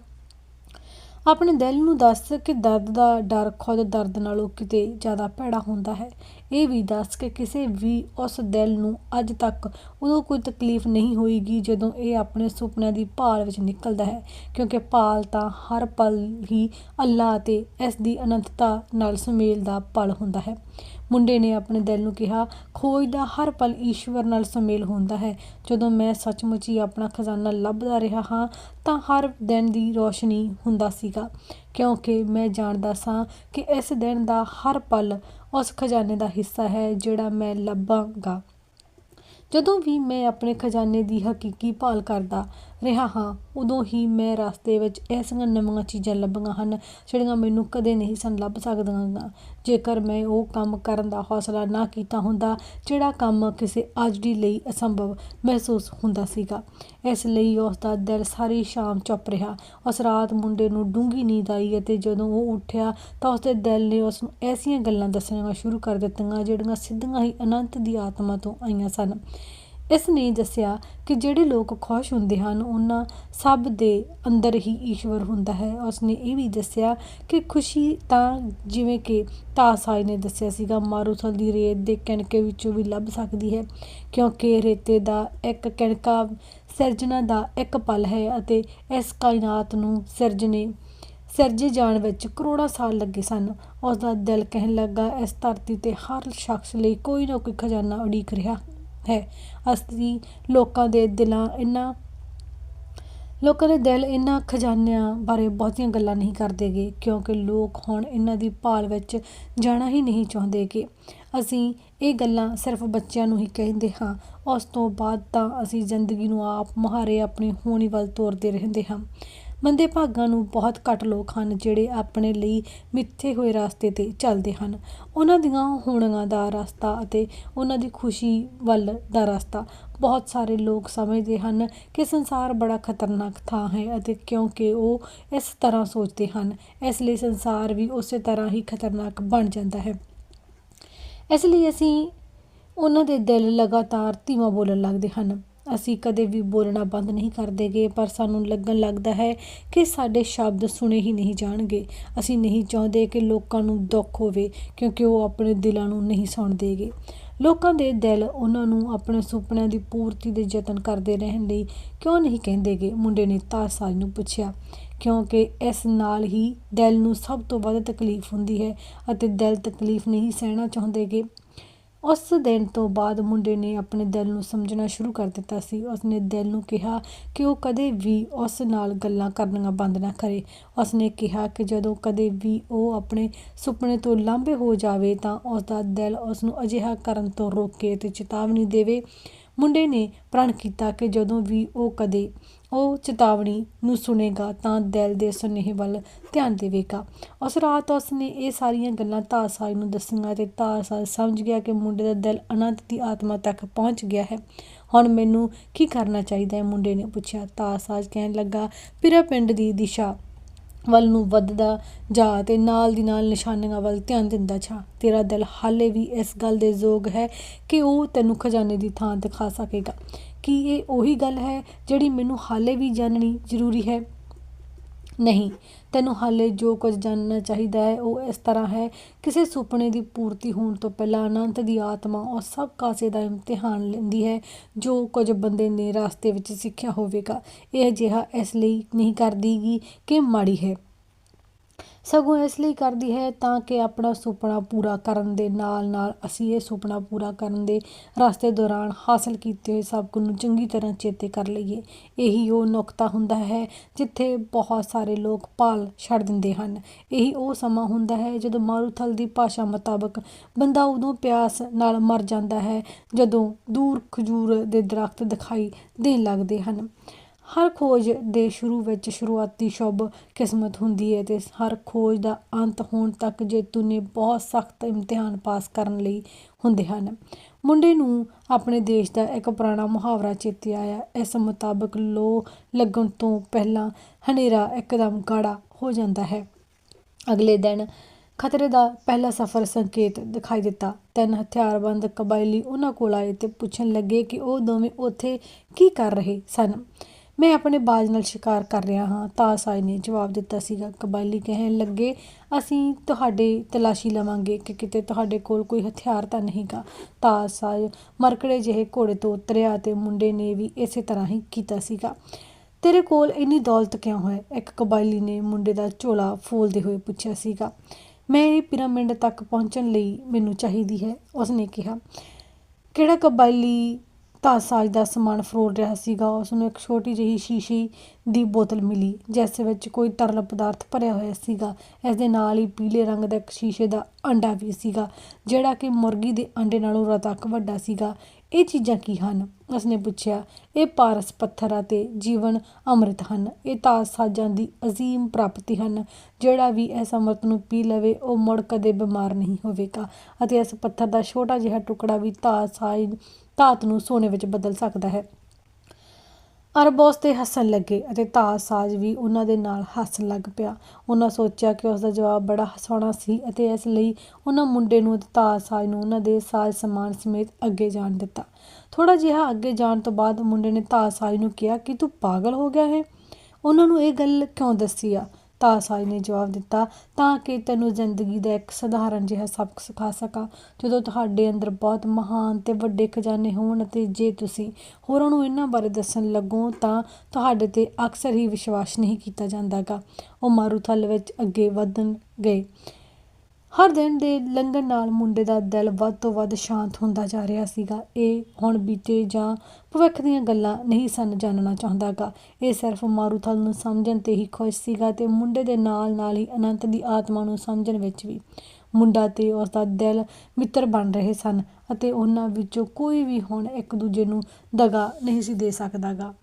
ਆਪਣੇ ਦਿਲ ਨੂੰ ਦੱਸ ਕਿ ਦਰਦ ਦਾ ਡਰ ਖੁਦ ਦਰਦ ਨਾਲੋਂ ਕਿਤੇ ਜ਼ਿਆਦਾ ਭੈੜਾ ਹੁੰਦਾ ਹੈ। ਇਹ ਵੀ ਦੱਸ ਕਿ ਕਿਸੇ ਵੀ ਉਸ ਦਿਲ ਨੂੰ ਅੱਜ ਤੱਕ ਉਦੋਂ ਕੋਈ ਤਕਲੀਫ ਨਹੀਂ ਹੋਏਗੀ ਜਦੋਂ ਇਹ ਆਪਣੇ ਸੁਪਨਿਆਂ ਦੀ ਭਾਲ ਵਿੱਚ ਨਿਕਲਦਾ ਹੈ, ਕਿਉਂਕਿ ਭਾਲ ਤਾਂ ਹਰ ਪਲ ਹੀ ਅੱਲਾ ਅਤੇ ਇਸ ਦੀ ਅਨੰਤਤਾ ਨਾਲ ਸੁਮੇਲ ਦਾ ਪਲ ਹੁੰਦਾ ਹੈ। ਮੁੰਡੇ ਨੇ ਆਪਣੇ ਦਿਲ ਨੂੰ ਕਿਹਾ, ਖੋਜ ਦਾ ਹਰ ਪਲ ਈਸ਼ਵਰ ਨਾਲ ਸੁਮੇਲ ਹੁੰਦਾ ਹੈ। ਜਦੋਂ ਮੈਂ ਸੱਚਮੁੱਚ ਹੀ ਆਪਣਾ ਖਜ਼ਾਨਾ ਲੱਭਦਾ ਰਿਹਾ ਹਾਂ, ਤਾਂ ਹਰ ਦਿਨ ਦੀ ਰੋਸ਼ਨੀ ਹੁੰਦਾ ਸੀਗਾ। ਕਿਉਂਕਿ ਮੈਂ ਜਾਣਦਾ ਸਾਂ ਕਿ ਇਸ ਦਿਨ ਦਾ ਹਰ ਪਲ ਉਸ ਖਜ਼ਾਨੇ ਦਾ ਹਿੱਸਾ ਹੈ ਜਿਹੜਾ ਮੈਂ ਲੱਭਾਂਗਾ। ਜਦੋਂ ਵੀ ਮੈਂ ਆਪਣੇ ਖਜ਼ਾਨੇ ਦੀ ਹਕੀਕੀ ਭਾਲ ਕਰਦਾ ਰਿਹਾ ਹਾਂ। ਉਦੋਂ ਹੀ ਮੈਂ ਰਸਤੇ ਵਿੱਚ ਐਸੀਆਂ ਨਵੀਆਂ ਚੀਜ਼ਾਂ ਲੱਭੀਆਂ ਹਨ, ਜਿਹੜੀਆਂ ਮੈਨੂੰ ਕਦੇ ਨਹੀਂ ਸਨ ਲੱਭ ਸਕਦੀਆਂ। ਜੇਕਰ ਮੈਂ ਉਹ ਕੰਮ ਕਰਨ ਦਾ ਹੌਸਲਾ ਨਾ ਕੀਤਾ ਹੁੰਦਾ, ਜਿਹੜਾ ਕੰਮ ਕਿਸੇ ਆਜੜੀ ਲਈ ਅਸੰਭਵ ਮਹਿਸੂਸ ਹੁੰਦਾ ਸੀਗਾ, ਇਸ ਲਈ ਉਸ ਦਾ ਦਿਲ ਸਾਰੀ ਸ਼ਾਮ ਚੁੱਪ ਰਿਹਾ। ਉਸ ਰਾਤ ਮੁੰਡੇ ਨੂੰ ਡੂੰਗੀ ਨੀਂਦ ਆਈ ਅਤੇ ਜਦੋਂ ਉਹ ਉੱਠਿਆ, ਤਾਂ ਉਸ ਦੇ ਦਿਲ ਨੇ ਉਸ ਨੂੰ ਐਸੀਆਂ ਗੱਲਾਂ ਦੱਸਣੀਆਂ ਸ਼ੁਰੂ ਕਰ ਦਿੱਤੀਆਂ, ਜਿਹੜੀਆਂ ਸਿੱਧੀਆਂ ਹੀ ਅਨੰਤ ਦੀ ਆਤਮਾ ਤੋਂ ਆਈਆਂ ਸਨ। ਇਸ ਨੇ ਦੱਸਿਆ ਕਿ ਜਿਹੜੇ ਲੋਕ ਖੁਸ਼ ਹੁੰਦੇ ਹਨ, ਉਹਨਾਂ ਸਭ ਦੇ ਅੰਦਰ ਹੀ ਈਸ਼ਵਰ ਹੁੰਦਾ ਹੈ। ਉਸ ਨੇ ਇਹ ਵੀ ਦੱਸਿਆ ਕਿ ਖੁਸ਼ੀ ਤਾਂ ਜਿਵੇਂ ਕਿ ਤਾਸਾਈ ਨੇ ਦੱਸਿਆ ਸੀਗਾ, ਮਾਰੂਥਲ ਦੀ ਰੇਤ ਦੇ ਕਣਕੇ ਵਿੱਚੋਂ ਵੀ ਲੱਭ ਸਕਦੀ ਹੈ, ਕਿਉਂਕਿ ਰੇਤੇ ਦਾ ਇੱਕ ਕਣਕਾ ਸਿਰਜਣਾ ਦਾ ਇੱਕ ਪਲ ਹੈ ਅਤੇ ਇਸ ਕਾਇਨਾਤ ਨੂੰ ਸਿਰਜਣੇ, ਸਿਰਜੇ ਜਾਣ ਵਿੱਚ ਕਰੋੜਾਂ ਸਾਲ ਲੱਗੇ ਸਨ। ਉਸ ਦਾ ਦਿਲ ਕਹਿਣ ਲੱਗਾ, ਇਸ ਧਰਤੀ ਤੇ ਹਰ ਸ਼ਖਸ ਲਈ ਕੋਈ ਨਾ ਕੋਈ ਖਜ਼ਾਨਾ ਉਡੀਕ ਰਿਹਾ ਹੈ। ਅਸੀਂ ਲੋਕਾਂ ਦੇ ਦਿਲਾਂ ਇਹਨਾਂ ਲੋਕਾਂ ਦੇ ਦਿਲ ਇਹਨਾਂ ਖਜ਼ਾਨਿਆਂ ਬਾਰੇ ਬਹੁਤੀਆਂ ਗੱਲਾਂ ਨਹੀਂ ਕਰਦੇਗੇ, ਕਿਉਂਕਿ ਲੋਕ ਹੁਣ ਇਹਨਾਂ ਦੀ ਭਾਲ ਵਿੱਚ ਜਾਣਾ ਹੀ ਨਹੀਂ ਚਾਹੁੰਦੇ ਕਿ ਅਸੀਂ ਇਹ ਗੱਲਾਂ ਸਿਰਫ ਬੱਚਿਆਂ ਨੂੰ ਹੀ ਕਹਿੰਦੇ ਹਾਂ। ਉਸ ਤੋਂ ਬਾਅਦ ਤਾਂ ਅਸੀਂ ਜ਼ਿੰਦਗੀ ਨੂੰ ਆਪ ਮੁਹਾਰੇ ਆਪਣੀ ਹੋਣੀ ਵੱਲ ਤੋਰਦੇ ਰਹਿੰਦੇ ਹਾਂ। ਮੰਦੇ ਭਾਗਾਂ ਨੂੰ ਬਹੁਤ ਘੱਟ ਲੋਕ ਹਨ ਜਿਹੜੇ ਆਪਣੇ ਲਈ ਮਿੱਥੇ ਹੋਏ ਰਸਤੇ ਤੇ ਚੱਲਦੇ ਹਨ। ਉਹਨਾਂ ਦੀਆਂ ਹੋਣਾਂ ਦਾ ਰਸਤਾ ਅਤੇ ਉਹਨਾਂ ਦੀ ਖੁਸ਼ੀ ਵੱਲ ਦਾ ਰਸਤਾ। ਬਹੁਤ ਸਾਰੇ ਲੋਕ ਸਮਝਦੇ ਹਨ ਕਿ ਸੰਸਾਰ ਬੜਾ ਖਤਰਨਾਕ ਥਾਂ ਹੈ ਅਤੇ ਕਿਉਂਕਿ ਉਹ ਇਸ ਤਰ੍ਹਾਂ ਸੋਚਦੇ ਹਨ, ਇਸ ਲਈ ਸੰਸਾਰ ਵੀ ਉਸੇ ਤਰ੍ਹਾਂ ਹੀ ਖਤਰਨਾਕ ਬਣ ਜਾਂਦਾ ਹੈ। ਇਸ ਲਈ ਅਸੀਂ ਉਹਨਾਂ ਦੇ ਦਿਲ ਲਗਾਤਾਰ ਧੀਮਾ ਬੋਲਣ ਲੱਗਦੇ ਹਨ। ਅਸੀਂ ਕਦੇ ਵੀ ਬੋਲਣਾ ਬੰਦ ਨਹੀਂ ਕਰਦੇਗੇ, ਪਰ ਸਾਨੂੰ ਲੱਗਣ ਲੱਗਦਾ ਹੈ ਕਿ ਸਾਡੇ ਸ਼ਬਦ ਸੁਣੇ ਹੀ ਨਹੀਂ ਜਾਣਗੇ। ਅਸੀਂ ਨਹੀਂ ਚਾਹੁੰਦੇ ਕਿ ਲੋਕਾਂ ਨੂੰ ਦੁੱਖ ਹੋਵੇ, ਕਿਉਂਕਿ ਉਹ ਆਪਣੇ ਦਿਲਾਂ ਨੂੰ ਨਹੀਂ ਸੁਣਦੇਗੇ ਲੋਕਾਂ ਦੇ ਦਿਲ ਉਹਨਾਂ ਨੂੰ ਆਪਣੇ ਸੁਪਨਿਆਂ ਦੀ ਪੂਰਤੀ ਦੇ ਯਤਨ ਕਰਦੇ ਰਹਿਣ ਲਈ ਕਿਉਂ ਨਹੀਂ ਕਹਿੰਦੇਗੇ? ਮੁੰਡੇ ਨੇ ਤਾਸਾਜ ਨੂੰ ਪੁੱਛਿਆ। ਕਿਉਂਕਿ ਇਸ ਨਾਲ ਹੀ ਦਿਲ ਨੂੰ ਸਭ ਤੋਂ ਵੱਧ ਤਕਲੀਫ ਹੁੰਦੀ ਹੈ ਅਤੇ ਦਿਲ ਤਕਲੀਫ ਨਹੀਂ ਸਹਿਣਾ ਚਾਹੁੰਦੇਗੇ। ਉਸ ਦਿਨ ਤੋਂ ਬਾਅਦ ਮੁੰਡੇ ਨੇ ਆਪਣੇ ਦਿਲ ਨੂੰ ਸਮਝਣਾ ਸ਼ੁਰੂ ਕਰ ਦਿੱਤਾ ਸੀ। ਉਸਨੇ ਦਿਲ ਨੂੰ ਕਿਹਾ ਕਿ ਉਹ ਕਦੇ ਵੀ ਉਸ ਨਾਲ ਗੱਲਾਂ ਕਰਨੀਆਂ ਬੰਦ ਨਾ ਕਰੇ। ਉਸਨੇ ਕਿਹਾ ਕਿ ਜਦੋਂ ਕਦੇ ਵੀ ਉਹ ਆਪਣੇ ਸੁਪਨੇ ਤੋਂ ਲਾਂਭੇ ਹੋ ਜਾਵੇ ਤਾਂ ਉਸ ਦਾ ਦਿਲ ਉਸ ਨੂੰ ਅਜਿਹਾ ਕਰਨ ਤੋਂ ਰੋਕੇ ਤੇ ਚੇਤਾਵਨੀ ਦੇਵੇ। ਮੁੰਡੇ ਨੇ ਪ੍ਰਣ ਕੀਤਾ ਕਿ ਜਦੋਂ ਵੀ ਉਹ ਕਦੇ ਉਹ ਚੇਤਾਵਨੀ ਨੂੰ ਸੁਣੇਗਾ ਤਾਂ ਦਿਲ ਦੇ ਸੁਨੇਹੇ ਵੱਲ ਧਿਆਨ ਦੇਵੇਗਾ। ਉਸ ਰਾਤ ਉਸ ਨੇ ਇਹ ਸਾਰੀਆਂ ਗੱਲਾਂ ਤਾਸਾਜ ਨੂੰ ਦੱਸੀਆਂ ਤੇ ਤਾਸਾਜ ਸਮਝ ਗਿਆ ਕਿ ਮੁੰਡੇ ਦਾ ਦਿਲ ਅਨੰਤ ਦੀ ਆਤਮਾ ਤੱਕ ਪਹੁੰਚ ਗਿਆ ਹੈ। ਹੁਣ ਮੈਨੂੰ ਕੀ ਕਰਨਾ ਚਾਹੀਦਾ ਹੈ? ਮੁੰਡੇ ਨੇ ਪੁੱਛਿਆ। ਤਾਸਾਜ ਕਹਿਣ ਲੱਗਾ, ਪਿਰਾ ਪਿੰਡ ਦੀ ਦਿਸ਼ਾ। ਵੱਲ ਨੂੰ ਵੱਧਦਾ ਜਾ ਅਤੇ ਨਾਲ ਦੀ ਨਾਲ ਨਿਸ਼ਾਨੀਆਂ ਵੱਲ ਧਿਆਨ ਦਿੰਦਾ ਜਾ ਤੇਰਾ ਦਿਲ ਹਾਲੇ ਵੀ ਇਸ ਗੱਲ ਦੇ ਯੋਗ ਹੈ ਕਿ ਉਹ ਤੈਨੂੰ ਖਜ਼ਾਨੇ ਦੀ ਥਾਂ ਦਿਖਾ ਸਕੇਗਾ। ਕੀ ਇਹ ਉਹੀ ਗੱਲ ਹੈ ਜਿਹੜੀ ਮੈਨੂੰ ਹਾਲੇ ਵੀ ਜਾਣਨੀ ਜ਼ਰੂਰੀ ਹੈ? ਨਹੀਂ। ਤੈਨੂੰ ਹਾਲੇ ਜੋ ਕੁਝ ਜਾਣਨਾ ਚਾਹੀਦਾ ਹੈ, ਉਹ ਇਸ ਤਰ੍ਹਾਂ ਹੈ। ਕਿਸੇ ਸੁਪਨੇ ਦੀ ਪੂਰਤੀ ਹੋਣ ਤੋਂ ਪਹਿਲਾਂ ਅਨੰਤ ਦੀ ਆਤਮਾ ਉਹ ਸਭ ਕਾਸੇ ਦਾ ਇਮਤਿਹਾਨ ਲੈਂਦੀ ਹੈ, ਜੋ ਕੁਝ ਬੰਦੇ ਨੇ ਰਸਤੇ ਵਿੱਚ ਸਿੱਖਿਆ ਹੋਵੇਗਾ। ਇਹ ਅਜਿਹਾ ਇਸ ਲਈ ਨਹੀਂ ਕਰਦੀਗੀ ਕਿ ਮਾੜੀ ਹੈ। ਸਗੋਂ ਇਸ ਲਈ ਕਰਦੀ ਹੈ ਤਾਂ ਕਿ ਆਪਣਾ ਸੁਪਨਾ ਪੂਰਾ ਕਰਨ ਦੇ ਨਾਲ ਨਾਲ ਅਸੀਂ ਇਹ ਸੁਪਨਾ ਪੂਰਾ ਕਰਨ ਦੇ ਰਸਤੇ ਦੌਰਾਨ ਹਾਸਲ ਕੀਤੇ ਹੋਏ ਸਭ ਕੁਝ ਨੂੰ ਚੰਗੀ ਤਰ੍ਹਾਂ ਚੇਤੇ ਕਰ ਲਈਏ। ਇਹੀ ਉਹ ਨੁਕਤਾ ਹੁੰਦਾ ਹੈ ਜਿੱਥੇ ਬਹੁਤ ਸਾਰੇ ਲੋਕ ਪਾਲ ਛੱਡ ਦਿੰਦੇ ਹਨ। ਇਹੀ ਉਹ ਸਮਾਂ ਹੁੰਦਾ ਹੈ ਜਦੋਂ ਮਾਰੂਥਲ ਦੀ ਭਾਸ਼ਾ ਮੁਤਾਬਕ ਬੰਦਾ ਉਦੋਂ ਪਿਆਸ ਨਾਲ ਮਰ ਜਾਂਦਾ ਹੈ ਜਦੋਂ ਦੂਰ ਖਜੂਰ ਦੇ ਦਰਖਤ ਦਿਖਾਈ ਦੇਣ ਲੱਗਦੇ ਹਨ। ਹਰ ਖੋਜ ਦੇ ਸ਼ੁਰੂ ਵਿੱਚ ਸ਼ੁਰੂਆਤੀ ਸ਼ੁਭ ਕਿਸਮਤ ਹੁੰਦੀ ਹੈ ਤੇ ਹਰ ਖੋਜ ਦਾ ਅੰਤ ਹੋਣ ਤੱਕ ਜੇਤੂ ਨੇ ਬਹੁਤ ਸਖਤ ਇਮਤਿਹਾਨ ਪਾਸ ਕਰਨ ਲਈ ਹੁੰਦੇ ਹਨ। ਮੁੰਡੇ ਨੂੰ ਆਪਣੇ ਦੇਸ਼ ਦਾ ਇੱਕ ਪੁਰਾਣਾ ਮੁਹਾਵਰਾ ਚੇਤੇ ਆਇਆ। ਇਸ ਮੁਤਾਬਕ ਲੋ ਲੱਗਣ ਤੋਂ ਪਹਿਲਾਂ ਹਨੇਰਾ ਇੱਕਦਮ ਗਾੜਾ ਹੋ ਜਾਂਦਾ ਹੈ। ਅਗਲੇ ਦਿਨ ਖਤਰੇ ਦਾ ਪਹਿਲਾ ਸਫ਼ਰ ਸੰਕੇਤ ਦਿਖਾਈ ਦਿੱਤਾ। ਤਿੰਨ ਹਥਿਆਰਬੰਦ ਕਬਾਇਲੀ ਉਹਨਾਂ ਕੋਲ ਆਏ ਤੇ ਪੁੱਛਣ ਲੱਗੇ ਕਿ ਉਹ ਦੋਵੇਂ ਉੱਥੇ ਕੀ ਕਰ ਰਹੇ ਸਨ। ਮੈਂ ਆਪਣੇ ਬਾਜ ਨਾਲ ਸ਼ਿਕਾਰ ਕਰ ਰਿਹਾ ਹਾਂ। ਤਾਸਾਈ ਨੇ। ਜਵਾਬ ਦਿੱਤਾ ਸੀਗਾ, ਕਬਾਇਲੀ ਕਹਿਣ ਲੱਗੇ, ਅਸੀਂ ਤੁਹਾਡੇ ਤਲਾਸ਼ੀ ਲਵਾਂਗੇ ਕਿ ਕਿਤੇ ਤੁਹਾਡੇ ਕੋਲ ਕੋਈ ਹਥਿਆਰ ਤਾਂ ਨਹੀਂਗਾ ਤਾਸਾਈ ਮਰਕੜੇ ਜਿਹੇ ਘੋੜੇ ਤੋਂ ਉਤਰਿਆ ਤੇ ਮੁੰਡੇ ਨੇ ਵੀ ਇਸੇ ਤਰ੍ਹਾਂ ਹੀ ਕੀਤਾ ਸੀਗਾ। ਤੇਰੇ ਕੋਲ ਇੰਨੀ ਦੌਲਤ ਕਿਉਂ ਹੈ? ਇੱਕ ਕਬਾਇਲੀ ਨੇ ਮੁੰਡੇ ਦਾ ਝੋਲਾ ਫੋਲਦੇ ਹੋਏ ਪੁੱਛਿਆ ਸੀਗਾ। ਮੈਂ ਇਹ ਪਿਰਾਮਿਡ ਤੱਕ ਪਹੁੰਚਣ ਲਈ ਮੈਨੂੰ ਚਾਹੀਦੀ ਹੈ। ਉਸਨੇ ਕਿਹਾ। ਕਿਹੜਾ ਕਬਾਇਲੀ ਤਾਸਾਜ ਦਾ ਸਮਾਨ ਫਰੋਲ ਰਿਹਾ ਸੀਗਾ ਉਸ ਨੂੰ ਇੱਕ ਛੋਟੀ ਜਿਹੀ ਸ਼ੀਸ਼ੇ ਦੀ ਬੋਤਲ ਮਿਲੀ, ਜਿਸ ਵਿੱਚ ਕੋਈ ਤਰਲ ਪਦਾਰਥ ਭਰਿਆ ਹੋਇਆ ਸੀਗਾ। ਇਸ ਦੇ ਨਾਲ ਹੀ ਪੀਲੇ ਰੰਗ ਦਾ ਇੱਕ ਸ਼ੀਸ਼ੇ ਦਾ ਅੰਡਾ ਵੀ ਸੀਗਾ, ਜਿਹੜਾ ਕਿ ਮੁਰਗੀ ਦੇ ਅੰਡੇ ਨਾਲੋਂ ਰਤਕ ਵੱਡਾ ਸੀਗਾ। ਇਹ ਚੀਜ਼ਾਂ ਕੀ ਹਨ? ਉਸਨੇ ਪੁੱਛਿਆ, ਇਹ ਪਾਰਸ ਪੱਥਰ ਅਤੇ ਜੀਵਨ ਅੰਮ੍ਰਿਤ ਹਨ। ਇਹ ਤਾਸਾਜਾਂ ਦੀ ਅਜ਼ੀਮ ਪ੍ਰਾਪਤੀ ਹਨ। ਜਿਹੜਾ ਵੀ ਇਸ ਅੰਮ੍ਰਿਤ ਨੂੰ ਪੀ ਲਵੇ, ਉਹ ਮੁੜ ਕਦੇ ਬਿਮਾਰ ਨਹੀਂ ਹੋਵੇਗਾ ਅਤੇ ਇਸ ਪੱਥਰ ਦਾ ਛੋਟਾ ਜਿਹਾ ਟੁਕੜਾ ਵੀ ਤਾਸਾਜ ਧਾਤ ਨੂੰ ਸੋਨੇ ਵਿੱਚ ਬਦਲ ਸਕਦਾ ਹੈ। ਅਰਬੋਸ ਤੇ ਹੱਸਣ ਲੱਗੇ ਅਤੇ ਤਾਸਾਜ ਵੀ ਉਹਨਾਂ ਦੇ ਨਾਲ ਹੱਸਣ ਲੱਗ ਪਿਆ। ਉਹਨਾਂ ਸੋਚਿਆ ਕਿ ਉਸ ਦਾ ਜਵਾਬ ਬੜਾ ਹਸਾਉਣਾ ਸੀ ਅਤੇ ਇਸ ਲਈ ਉਹਨਾਂ ਮੁੰਡੇ ਨੂੰ ਅਤੇ ਤਾਸਾਜ ਨੂੰ ਉਹਨਾਂ ਦੇ ਸਾਜ਼ ਸਮਾਨ ਸਮੇਤ ਅੱਗੇ ਜਾਣ ਦਿੱਤਾ। ਥੋੜਾ ਜਿਹਾ ਅੱਗੇ ਜਾਣ ਤੋਂ ਬਾਅਦ ਮੁੰਡੇ ਨੇ ਤਾਸਾਜ ਨੂੰ ਕਿਹਾ, ਕਿ ਤੂੰ ਪਾਗਲ ਹੋ ਗਿਆ ਹੈ? ਉਹਨਾਂ ਨੂੰ ਇਹ ਗੱਲ ਕਿਉਂ ਦੱਸੀ ਆ? ਤਾਸਾਜ ਨੇ ਜਵਾਬ ਦਿੱਤਾ, ਤਾਂ ਕਿ ਤੈਨੂੰ ਜ਼ਿੰਦਗੀ ਦਾ ਇੱਕ ਸਧਾਰਨ ਜਿਹਾ ਸਬਕ ਸਿਖਾ ਸਕਾਂ। ਜਦੋਂ ਤੁਹਾਡੇ ਅੰਦਰ ਬਹੁਤ ਮਹਾਨ ਤੇ ਵੱਡੇ ਖਜ਼ਾਨੇ ਹੋਣ ਅਤੇ ਜੇ ਤੁਸੀਂ ਹੋਰਾਂ ਨੂੰ ਇਹਨਾਂ ਬਾਰੇ ਦੱਸਣ ਲੱਗੋ, ਤਾਂ ਤੁਹਾਡੇ ਤੇ ਅਕਸਰ ਹੀ ਵਿਸ਼ਵਾਸ ਨਹੀਂ ਕੀਤਾ ਜਾਂਦਾਗਾ। ਉਹ ਮਾਰੂਥਲ ਵਿੱਚ ਅੱਗੇ ਵਧਣ ਗਏ। ਹਰ ਦਿਨ ਦੇ ਲੰਘਣ ਨਾਲ ਮੁੰਡੇ ਦਾ ਦਿਲ ਵੱਧ ਤੋਂ ਵੱਧ ਸ਼ਾਂਤ ਹੁੰਦਾ ਜਾ ਰਿਹਾ ਸੀਗਾ। ਇਹ ਹੁਣ ਬੀਤੇ ਜਾਂ ਭਵਿੱਖ ਦੀਆਂ ਗੱਲਾਂ ਨਹੀਂ ਸਨ ਜਾਣਨਾ ਚਾਹੁੰਦਾਗਾ। ਇਹ ਸਿਰਫ ਮਾਰੂਥਲ ਨੂੰ ਸਮਝਣ ਤੇ ਹੀ ਖੁਸ਼ ਸੀਗਾ ਤੇ ਮੁੰਡੇ ਦੇ ਨਾਲ ਨਾਲ ਹੀ ਅਨੰਤ ਦੀ ਆਤਮਾ ਨੂੰ ਸਮਝਣ ਵਿੱਚ ਵੀ। ਮੁੰਡਾ ਤੇ ਉਸ ਦਾ ਦਿਲ ਮਿੱਤਰ ਬਣ ਰਹੇ ਸਨ ਅਤੇ ਉਹਨਾਂ ਵਿੱਚੋਂ ਕੋਈ ਵੀ ਹੁਣ ਇੱਕ ਦੂਜੇ ਨੂੰ ਦਗਾ ਨਹੀਂ ਸੀ ਦੇ ਸਕਦਾਗਾ।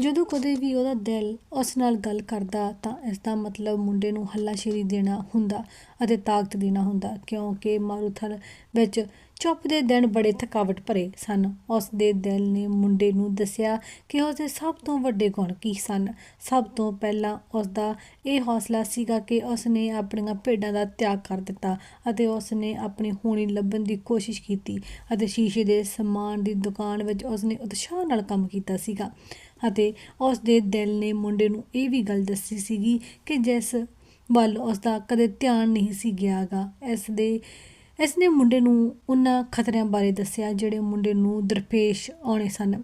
ਜਦੋਂ ਕਦੇ ਵੀ ਉਹਦਾ ਦਿਲ ਉਸ ਨਾਲ ਗੱਲ ਕਰਦਾ ਤਾਂ ਇਸ ਦਾ ਮਤਲਬ ਮੁੰਡੇ ਨੂੰ ਹੱਲਾਸ਼ੇਰੀ ਦੇਣਾ ਹੁੰਦਾ ਅਤੇ ਤਾਕਤ ਦੇਣਾ ਹੁੰਦਾ, ਕਿਉਂਕਿ ਮਾਰੂਥਲ ਵਿੱਚ ਚੁੱਪ ਦੇ ਦਿਨ ਬੜੇ ਥਕਾਵਟ ਭਰੇ ਸਨ। ਉਸ ਦੇ ਦਿਲ ਨੇ ਮੁੰਡੇ ਨੂੰ ਦੱਸਿਆ ਕਿ ਉਸ ਦੇ ਸਭ ਤੋਂ ਵੱਡੇ ਗੁਣ ਕੀ ਸਨ। ਸਭ ਤੋਂ ਪਹਿਲਾਂ ਉਸ ਦਾ ਇਹ ਹੌਸਲਾ ਸੀਗਾ ਕਿ ਉਸ ਨੇ ਆਪਣੀਆਂ ਭੇਡਾਂ ਦਾ ਤਿਆਗ ਕਰ ਦਿੱਤਾ ਅਤੇ ਉਸ ਨੇ ਆਪਣੀ ਹੋਣੀ ਲੱਭਣ ਦੀ ਕੋਸ਼ਿਸ਼ ਕੀਤੀ ਅਤੇ ਸ਼ੀਸ਼ੇ ਦੇ ਸਮਾਨ ਦੀ ਦੁਕਾਨ ਵਿੱਚ ਉਸ ਨੇ ਉਤਸ਼ਾਹ ਨਾਲ ਕੰਮ ਕੀਤਾ ਸੀਗਾ। ਅਤੇ ਉਸ ਦੇ ਦਿਲ ਨੇ ਮੁੰਡੇ ਨੂੰ ਇਹ ਵੀ ਗੱਲ ਦੱਸੀ ਸੀਗੀ ਕਿ ਜਿਸ ਵੱਲ ਉਸ ਦਾ ਕਦੇ ਧਿਆਨ ਨਹੀਂ ਸੀ ਗਿਆਗਾ। ਇਸ ਦੇ, ਇਸ ਨੇ ਮੁੰਡੇ ਨੂੰ ਉਹਨਾਂ ਖਤਰਿਆਂ ਬਾਰੇ ਦੱਸਿਆ ਜਿਹੜੇ ਮੁੰਡੇ ਨੂੰ ਦਰਪੇਸ਼ ਆਉਣੇ ਸਨ।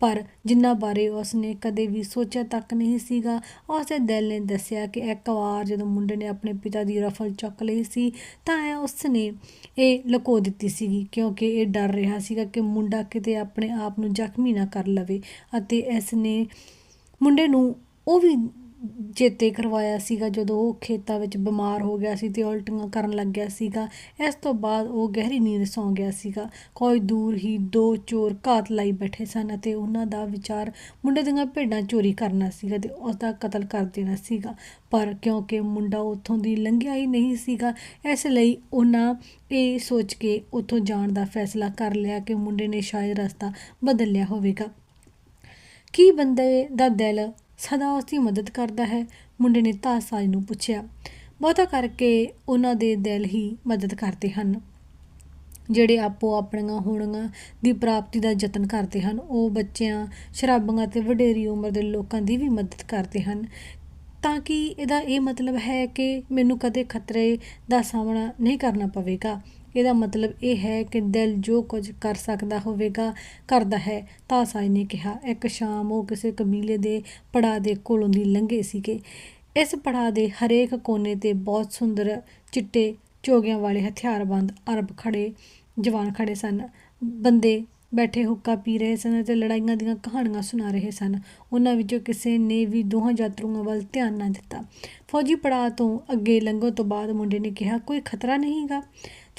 ਪਰ ਜਿਨ੍ਹਾਂ ਬਾਰੇ ਉਸ ਨੇ ਕਦੇ ਵੀ ਸੋਚਿਆ ਤੱਕ ਨਹੀਂ ਸੀਗਾ। ਉਸ ਦੇ ਦਿਲ ਨੇ ਦੱਸਿਆ ਕਿ ਇੱਕ ਵਾਰ ਜਦੋਂ ਮੁੰਡੇ ਨੇ ਆਪਣੇ ਪਿਤਾ ਦੀ ਰਫਲ ਚੁੱਕ ਲਈ ਸੀ, ਤਾਂ ਇਹ ਉਸ ਨੇ ਇਹ ਲੁਕੋ ਦਿੱਤੀ ਸੀਗੀ ਕਿਉਂਕਿ ਇਹ ਡਰ ਰਿਹਾ ਸੀਗਾ ਕਿ ਮੁੰਡਾ ਕਿਤੇ ਆਪਣੇ ਆਪ ਨੂੰ ਜ਼ਖਮੀ ਨਾ ਕਰ ਲਵੇ ਅਤੇ ਇਸ ਨੇ ਮੁੰਡੇ ਨੂੰ ਉਹ ਵੀ ਚੇਤੇ ਕਰਵਾਇਆ ਸੀਗਾ, ਜਦੋਂ ਉਹ ਖੇਤਾਂ ਵਿੱਚ ਬਿਮਾਰ ਹੋ ਗਿਆ ਸੀ ਤੇ ਉਲਟੀਆਂ ਕਰਨ ਲੱਗ ਗਿਆ ਸੀਗਾ, ਇਸ ਤੋਂ ਬਾਅਦ ਉਹ ਗਹਿਰੀ ਨੀਂਦ ਸੌਂ ਗਿਆ ਸੀਗਾ। ਕੋਈ ਦੂਰ ਹੀ ਦੋ ਚੋਰ ਘਾਤ ਲਾਈ ਬੈਠੇ ਸਨ ਅਤੇ ਉਹਨਾਂ ਦਾ ਵਿਚਾਰ ਮੁੰਡੇ ਦੀਆਂ ਭੇਡਾਂ ਚੋਰੀ ਕਰਨਾ ਸੀਗਾ ਤੇ ਉਸ ਦਾ ਕਤਲ ਕਰ ਦੇਣਾ ਸੀਗਾ। ਪਰ ਕਿਉਂਕਿ ਮੁੰਡਾ ਉੱਥੋਂ ਦੀ ਲੰਘਿਆ ਹੀ ਨਹੀਂ ਸੀਗਾ, ਇਸ ਲਈ ਉਹਨਾਂ ਇਹ ਸੋਚ ਕੇ ਉੱਥੋਂ ਜਾਣ ਦਾ ਫੈਸਲਾ ਕਰ ਲਿਆ ਕਿ ਮੁੰਡੇ ਨੇ ਸ਼ਾਇਦ ਰਸਤਾ ਬਦਲ ਲਿਆ ਹੋਵੇਗਾ। ਕੀ ਬੰਦੇ ਦਾ ਦਿਲ ਸਦਾ ਉਸ ਦੀ ਮਦਦ ਕਰਦਾ ਹੈ, ਮੁੰਡੇ ਨੇ ਤਾਸਾਜ ਨੂੰ ਪੁੱਛਿਆ। ਬਹੁਤਾ ਕਰਕੇ ਉਹਨਾਂ ਦੇ ਦਿਲ ਹੀ ਮਦਦ ਕਰਦੇ ਹਨ। ਜਿਹੜੇ ਆਪੋ ਆਪਣੀਆਂ ਹੋਣੀਆਂ ਦੀ ਪ੍ਰਾਪਤੀ ਦਾ ਯਤਨ ਕਰਦੇ ਹਨ, ਉਹ ਬੱਚਿਆਂ, ਸ਼ਰਾਬਾਂ ਅਤੇ ਵਡੇਰੀ ਉਮਰ ਦੇ ਲੋਕਾਂ ਦੀ ਵੀ ਮਦਦ ਕਰਦੇ ਹਨ। ਤਾਂ ਕਿ ਇਹਦਾ ਇਹ ਮਤਲਬ ਹੈ ਕਿ ਮੈਨੂੰ ਕਦੇ ਖਤਰੇ ਦਾ ਸਾਹਮਣਾ ਨਹੀਂ ਕਰਨਾ ਪਵੇਗਾ। ਇਹਦਾ ਮਤਲਬ ਇਹ ਹੈ ਕਿ ਦਿਲ ਜੋ ਕੁਝ ਕਰ ਸਕਦਾ ਹੋਵੇਗਾ, ਕਰਦਾ ਹੈ। ਤਾਸਾਈ ਨੇ ਕਿਹਾ, ਇੱਕ ਸ਼ਾਮ ਉਹ ਕਿਸੇ ਕਬੀਲੇ ਦੇ ਪੜਾ ਦੇ ਕੋਲੋਂ ਦੀ ਲੰਘੇ ਸੀਗੇ। ਇਸ ਪੜਾ ਦੇ ਹਰੇਕ ਕੋਨੇ ਤੇ ਬਹੁਤ ਸੁੰਦਰ ਚਿੱਟੇ ਚੋਗਿਆਂ ਵਾਲੇ ਹਥਿਆਰਬੰਦ ਅਰਬ ਖੜੇ ਜਵਾਨ ਖੜੇ ਸਨ। ਬੰਦੇ ਬੈਠੇ ਹੁੱਕਾ ਪੀ ਰਹੇ ਸਨ ਅਤੇ ਲੜਾਈਆਂ ਦੀਆਂ ਕਹਾਣੀਆਂ ਸੁਣਾ ਰਹੇ ਸਨ। ਉਹਨਾਂ ਵਿੱਚੋਂ ਕਿਸੇ ਨੇ ਵੀ ਦੋਹਾਂ ਯਾਤਰੂਆਂ ਵੱਲ ਧਿਆਨ ਨਾ ਦਿੱਤਾ। ਫੌਜੀ ਪੜਾਅ ਤੋਂ ਅੱਗੇ ਲੰਘਣ ਤੋਂ ਬਾਅਦ ਮੁੰਡੇ ਨੇ ਕਿਹਾ, ਕੋਈ ਖਤਰਾ ਨਹੀਂਗਾ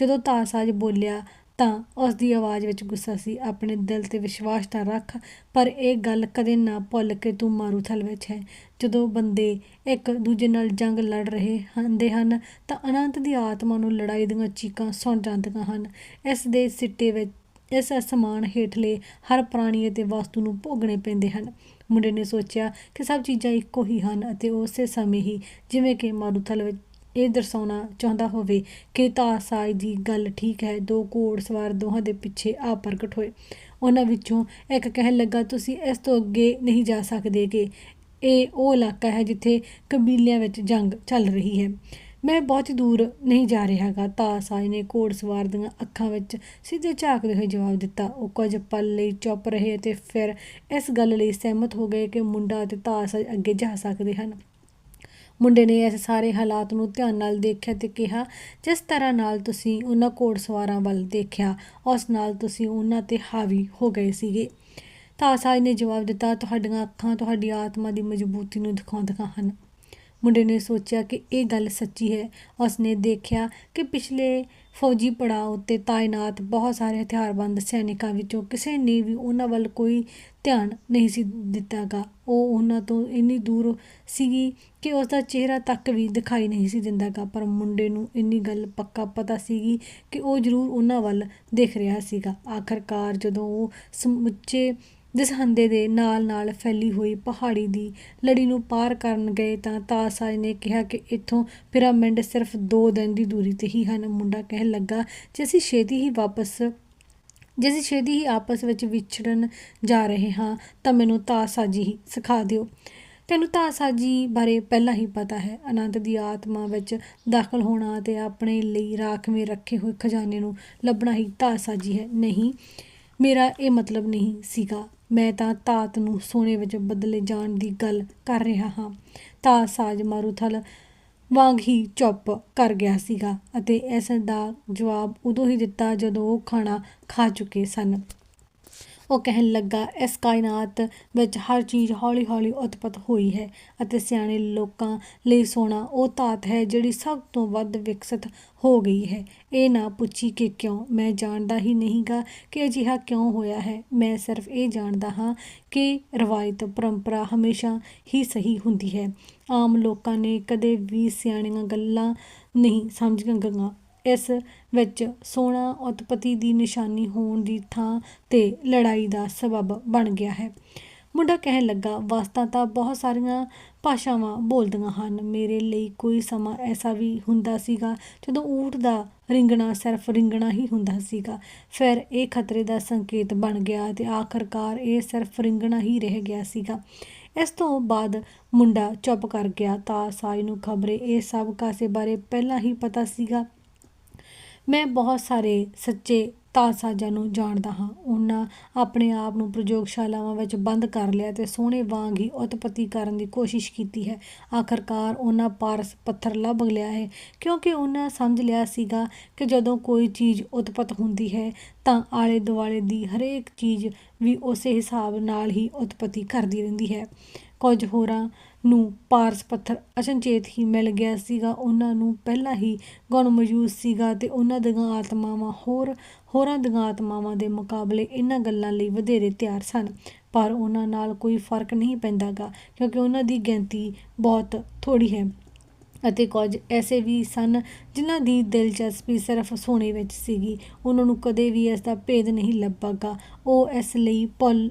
ਜਦੋਂ ਤਾਸਾਜ ਬੋਲਿਆ, ਤਾਂ ਉਸ ਦੀ ਆਵਾਜ਼ ਵਿੱਚ ਗੁੱਸਾ ਸੀ। ਆਪਣੇ ਦਿਲ ਤੇ ਵਿਸ਼ਵਾਸ ਤਾਂ ਰੱਖ, ਪਰ ਇਹ ਗੱਲ ਕਦੇ ਨਾ ਭੁੱਲ ਕਿ ਤੂੰ ਮਾਰੂਥਲ ਵਿੱਚ ਹੈ। ਜਦੋਂ ਬੰਦੇ ਇੱਕ ਦੂਜੇ ਨਾਲ ਜੰਗ ਲੜ ਰਹੇ ਹੁੰਦੇ ਹਨ, ਤਾਂ ਅਨੰਤ ਦੀ ਆਤਮਾ ਨੂੰ ਲੜਾਈ ਦੀਆਂ ਚੀਕਾਂ ਸੁਣ ਜਾਂਦੀਆਂ ਹਨ। ਇਸ ਦੇ ਸਿੱਟੇ ਵਿੱਚ, ਇਸ ਅਸਮਾਨ ਹੇਠਲੇ ਹਰ ਪ੍ਰਾਣੀ ਅਤੇ ਵਸਤੂ ਨੂੰ ਭੋਗਣੇ ਪੈਂਦੇ ਹਨ। ਮੁੰਡੇ ਨੇ ਸੋਚਿਆ ਕਿ ਸਭ ਚੀਜ਼ਾਂ ਇੱਕੋ ਹੀ ਹਨ ਅਤੇ ਉਸੇ ਸਮੇਂ ਹੀ, ਜਿਵੇਂ ਕਿ ਮਾਰੂਥਲ ਵਿੱਚ ਇਹ ਦਰਸਾਉਣਾ ਚਾਹੁੰਦਾ ਹੋਵੇ ਕਿ ਤਾਸਾਈ ਦੀ ਗੱਲ ਠੀਕ ਹੈ। ਦੋ ਘੋੜ ਸਵਾਰ ਦੋਹਾਂ ਦੇ ਪਿੱਛੇ ਆ ਪ੍ਰਗਟ ਹੋਏ। ਉਹਨਾਂ ਵਿੱਚੋਂ ਇੱਕ ਕਹਿਣ ਲੱਗਾ, ਤੁਸੀਂ ਇਸ ਤੋਂ ਅੱਗੇ ਨਹੀਂ ਜਾ ਸਕਦੇ ਕਿ ਇਹ ਉਹ ਇਲਾਕਾ ਹੈ ਜਿੱਥੇ ਕਬੀਲਿਆਂ ਵਿੱਚ ਜੰਗ ਚੱਲ ਰਹੀ ਹੈ। ਮੈਂ ਬਹੁਤ ਦੂਰ ਨਹੀਂ ਜਾ ਰਿਹਾਗਾ ਤਾਸਾਈ ਨੇ ਘੋੜ ਸਵਾਰ ਦੀਆਂ ਅੱਖਾਂ ਵਿੱਚ ਸਿੱਧੇ ਝਾਕਦੇ ਹੋਏ ਜਵਾਬ ਦਿੱਤਾ। ਉਹ ਕੁਝ ਪਲ ਲਈ ਚੁੱਪ ਰਹੇ ਤੇ ਫਿਰ ਇਸ ਗੱਲ ਲਈ ਸਹਿਮਤ ਹੋ ਗਏ ਕਿ ਮੁੰਡਾ ਅਤੇ ਤਾਸਾਈ ਅੱਗੇ ਜਾ ਸਕਦੇ ਹਨ। ਮੁੰਡੇ ਨੇ ਇਸ ਸਾਰੇ ਹਾਲਾਤ ਨੂੰ ਧਿਆਨ ਨਾਲ ਦੇਖਿਆ ਤੇ ਕਿਹਾ, ਜਿਸ ਤਰ੍ਹਾਂ ਨਾਲ ਤੁਸੀਂ ਉਹਨਾਂ ਘੋੜਸਵਾਰਾਂ ਵੱਲ ਦੇਖਿਆ, ਉਸ ਨਾਲ ਤੁਸੀਂ ਉਹਨਾਂ ਤੇ ਹਾਵੀ ਹੋ ਗਏ ਸੀਗੇ। ਤਾਂ ਤਾਸਾਈ ਨੇ ਜਵਾਬ ਦਿੱਤਾ, ਤੁਹਾਡੀਆਂ ਅੱਖਾਂ, ਤੁਹਾਡੀ ਆਤਮਾ ਦੀ ਮਜ਼ਬੂਤੀ ਨੂੰ ਦਿਖਾਉਂਦੀਆਂ ਹਨ। ਮੁੰਡੇ ਨੇ ਸੋਚਿਆ ਕਿ ਇਹ ਗੱਲ ਸੱਚੀ ਹੈ। ਉਸਨੇ ਦੇਖਿਆ ਕਿ ਪਿਛਲੇ ਫੌਜੀ ਪੜਾਅ ਉੱਤੇ ਤਾਇਨਾਤ ਬਹੁਤ ਸਾਰੇ ਹਥਿਆਰਬੰਦ ਸੈਨਿਕਾਂ ਵਿੱਚੋਂ ਕਿਸੇ ਨੇ ਵੀ ਉਹਨਾਂ ਵੱਲ ਕੋਈ ਧਿਆਨ ਨਹੀਂ ਸੀ ਦਿੱਤਾਗਾ। ਉਹ ਉਹਨਾਂ ਤੋਂ ਇੰਨੀ ਦੂਰ ਸੀਗੀ ਕਿ ਉਸ ਦਾ ਚਿਹਰਾ ਤੱਕ ਵੀ ਦਿਖਾਈ ਨਹੀਂ ਸੀ ਦਿੰਦਾਗਾ, ਪਰ ਮੁੰਡੇ ਨੂੰ ਇੰਨੀ ਗੱਲ ਪੱਕਾ ਪਤਾ ਸੀਗੀ ਕਿ ਉਹ ਜ਼ਰੂਰ ਉਹਨਾਂ ਵੱਲ ਦੇਖ ਰਿਹਾ ਸੀਗਾ। ਆਖਰਕਾਰ ਜਦੋਂ ਉਹ ਸਮੁੱਚੇ ਦਸਹੰਦੇ ਦੇ ਨਾਲ ਨਾਲ ਫੈਲੀ ਹੋਈ ਪਹਾੜੀ ਦੀ ਲੜੀ ਨੂੰ ਪਾਰ ਕਰਨ ਗਏ ਤਾਂ ਤਾਸਾਜ ਨੇ ਕਿਹਾ ਕਿ ਇੱਥੋਂ ਪਿਰਾਮਿਡ ਸਿਰਫ 2 ਦਿਨ ਦੀ ਦੂਰੀ ਤੇ ਹੀ ਹਨ। ਮੁੰਡਾ ਕਹਿਣ ਲੱਗਾ, ਜੇ ਅਸੀਂ ਛੇਤੀ ਹੀ ਵਾਪਸ ਜੇ ਅਸੀਂ ਛੇਤੀ ਹੀ ਆਪਸ ਵਿੱਚ ਵਿਛੜਨ ਜਾ ਰਹੇ ਹਾਂ, ਤਾਂ ਮੈਨੂੰ ਤਾਸਾਜੀ ਹੀ ਸਿਖਾ ਦਿਓ। ਤੈਨੂੰ ਤਾਸਾਜੀ ਬਾਰੇ ਪਹਿਲਾਂ ਹੀ ਪਤਾ ਹੈ। ਅਨੰਤ ਦੀ ਆਤਮਾ ਵਿੱਚ ਦਾਖਲ ਹੋਣਾ ਤੇ ਆਪਣੇ ਲਈ ਰਾਖਵੇਂ ਰੱਖੇ ਹੋਏ ਖਜ਼ਾਨੇ ਨੂੰ ਲੱਭਣਾ ਹੀ ਤਾਸਾਜੀ ਹੈ। ਨਹੀਂ, ਮੇਰਾ ਇਹ ਮਤਲਬ ਨਹੀਂ ਸੀਗਾ। ਮੈਂ ਤਾਂ ਧਾਤ ਨੂੰ ਸੋਨੇ ਵਿੱਚ ਬਦਲੇ ਜਾਣ ਦੀ ਗੱਲ ਕਰ ਰਿਹਾ ਹਾਂ। ਤਾਤ ਸਾਜ ਮਾਰੂਥਲ ਵਾਂਗ ਹੀ ਚੁੱਪ ਕਰ ਗਿਆ ਸੀਗਾ ਅਤੇ ਇਸ ਦਾ ਜਵਾਬ ਉਦੋਂ ਹੀ ਦਿੱਤਾ ਜਦੋਂ ਉਹ ਖਾਣਾ ਖਾ ਚੁੱਕੇ ਸਨ। ਉਹ ਕਹਿਣ ਲੱਗਾ, ਇਸ ਕਾਇਨਾਤ ਵਿੱਚ ਹਰ ਚੀਜ਼ ਹੌਲੀ-ਹੌਲੀ ਉਤਪਤ ਹੋਈ ਹੈ ਅਤੇ ਸਿਆਣੇ ਲੋਕਾਂ ਲਈ ਸੋਨਾ ਉਹ ਧਾਤ ਹੈ ਜਿਹੜੀ ਸਭ ਤੋਂ ਵੱਧ ਵਿਕਸਿਤ ਹੋ ਗਈ ਹੈ। ਇਹ ਨਾ ਪੁੱਛੀ ਕਿ ਕਿਉਂ? ਮੈਂ ਜਾਣਦਾ ਹੀ ਨਹੀਂਗਾ ਕਿ ਅਜਿਹਾ ਕਿਉਂ ਹੋਇਆ ਹੈ। ਮੈਂ ਸਿਰਫ ਇਹ ਜਾਣਦਾ ਹਾਂ ਕਿ ਰਵਾਇਤ ਪਰੰਪਰਾ ਹਮੇਸ਼ਾ ਹੀ ਸਹੀ ਹੁੰਦੀ ਹੈ। ਆਮ ਲੋਕਾਂ ਨੇ ਕਦੇ ਵੀ ਸਿਆਣੀਆਂ ਗੱਲਾਂ ਨਹੀਂ ਸਮਝੀਆਂ ਗਈਆਂ। ਇਸ ਵਿੱਚ ਸੋਨਾ ਉਤਪਤੀ ਦੀ ਨਿਸ਼ਾਨੀ ਹੋਣ ਦੀ ਥਾਂ ਤੇ ਲੜਾਈ ਦਾ ਸਬਬ ਬਣ ਗਿਆ ਹੈ। ਮੁੰਡਾ ਕਹਿਣ ਲੱਗਾ, ਵਸਤਾਂ ਤਾਂ ਬਹੁਤ ਸਾਰੀਆਂ ਭਾਸ਼ਾਵਾਂ ਬੋਲਦੀਆਂ ਹਨ। ਮੇਰੇ ਲਈ ਕੋਈ ਸਮਾਂ ਐਸਾ ਵੀ ਹੁੰਦਾ ਸੀਗਾ ਜਦੋਂ ਊਠ ਦਾ ਰਿੰਗਣਾ ਸਿਰਫ ਰਿੰਗਣਾ ਹੀ ਹੁੰਦਾ ਸੀਗਾ। ਫਿਰ ਇਹ ਖਤਰੇ ਦਾ ਸੰਕੇਤ ਬਣ ਗਿਆ ਤੇ ਆਖਰਕਾਰ ਇਹ ਸਿਰਫ ਰਿੰਗਣਾ ਹੀ ਰਹਿ ਗਿਆ ਸੀਗਾ। ਇਸ ਤੋਂ ਬਾਅਦ ਮੁੰਡਾ ਚੁੱਪ ਕਰ ਗਿਆ ਤਾਂ ਸਾਈ ਨੂੰ ਖਬਰੇ ਇਹ ਸਭ ਕਾਸੇ ਬਾਰੇ ਪਹਿਲਾਂ ਹੀ ਪਤਾ ਸੀਗਾ ਮੈਂ ਬਹੁਤ ਸਾਰੇ ਸੱਚੇ ਤਾਸਾਜਾਂ ਨੂੰ ਜਾਣਦਾ ਹਾਂ। ਉਹਨਾਂ ਆਪਣੇ ਆਪ ਨੂੰ ਪ੍ਰਯੋਗਸ਼ਾਲਾਵਾਂ ਵਿੱਚ ਬੰਦ ਕਰ ਲਿਆ ਤੇ ਸੋਹਣੇ ਵਾਂਗ ਹੀ ਉਤਪਤੀ ਕਰਨ ਦੀ ਕੋਸ਼ਿਸ਼ ਕੀਤੀ ਹੈ। ਆਖਰਕਾਰ ਉਹਨਾਂ ਪਾਰਸ ਪੱਥਰ ਲੱਭ ਲਿਆ ਹੈ, ਕਿਉਂਕਿ ਉਹਨਾਂ ਸਮਝ ਲਿਆ ਸੀਗਾ ਕਿ ਜਦੋਂ ਕੋਈ ਚੀਜ਼ ਉਤਪਤ ਹੁੰਦੀ ਹੈ, ਤਾਂ ਆਲੇ ਦੁਆਲੇ ਦੀ ਹਰੇਕ ਚੀਜ਼ ਵੀ ਉਸੇ ਹਿਸਾਬ ਨਾਲ ਹੀ ਉਤਪਤੀ ਕਰਦੀ ਰਹਿੰਦੀ ਹੈ। ਕੁਝ ਹੋਰਾਂ ਨੂੰ ਪਾਰਸ ਪੱਥਰ ਅਚਨਚੇਤ ਹੀ ਮਿਲ ਗਿਆ ਸੀਗਾ। ਉਹਨਾਂ ਨੂੰ ਪਹਿਲਾਂ ਹੀ ਗੁਣ ਮੌਜੂਦ ਸੀਗਾ ਤੇ ਉਹਨਾਂ ਦੀਆਂ ਆਤਮਾਵਾਂ ਹੋਰ, ਹੋਰਾਂ ਦੀਆਂ ਆਤਮਾਵਾਂ ਦੇ ਮੁਕਾਬਲੇ ਇਹਨਾਂ ਗੱਲਾਂ ਲਈ ਵਧੇਰੇ ਤਿਆਰ ਸਨ। ਪਰ ਉਹਨਾਂ ਨਾਲ ਕੋਈ ਫ਼ਰਕ ਨਹੀਂ ਪੈਂਦਾਗਾ, ਕਿਉਂਕਿ ਉਹਨਾਂ ਦੀ ਗਿਣਤੀ ਬਹੁਤ ਥੋੜੀ ਹੈ ਅਤੇ ਕੁਝ ਐਸੇ ਵੀ ਸਨ ਜਿਨ੍ਹਾਂ ਦੀ ਦਿਲਚਸਪੀ ਸਿਰਫ ਸੋਨੇ ਵਿੱਚ ਸੀਗੀ। ਉਹਨਾਂ ਨੂੰ ਕਦੇ ਵੀ ਇਸ ਦਾ ਭੇਦ ਨਹੀਂ ਲੱਭਾਗਾ। ਉਹ ਇਸ ਲਈ ਭੁੱਲ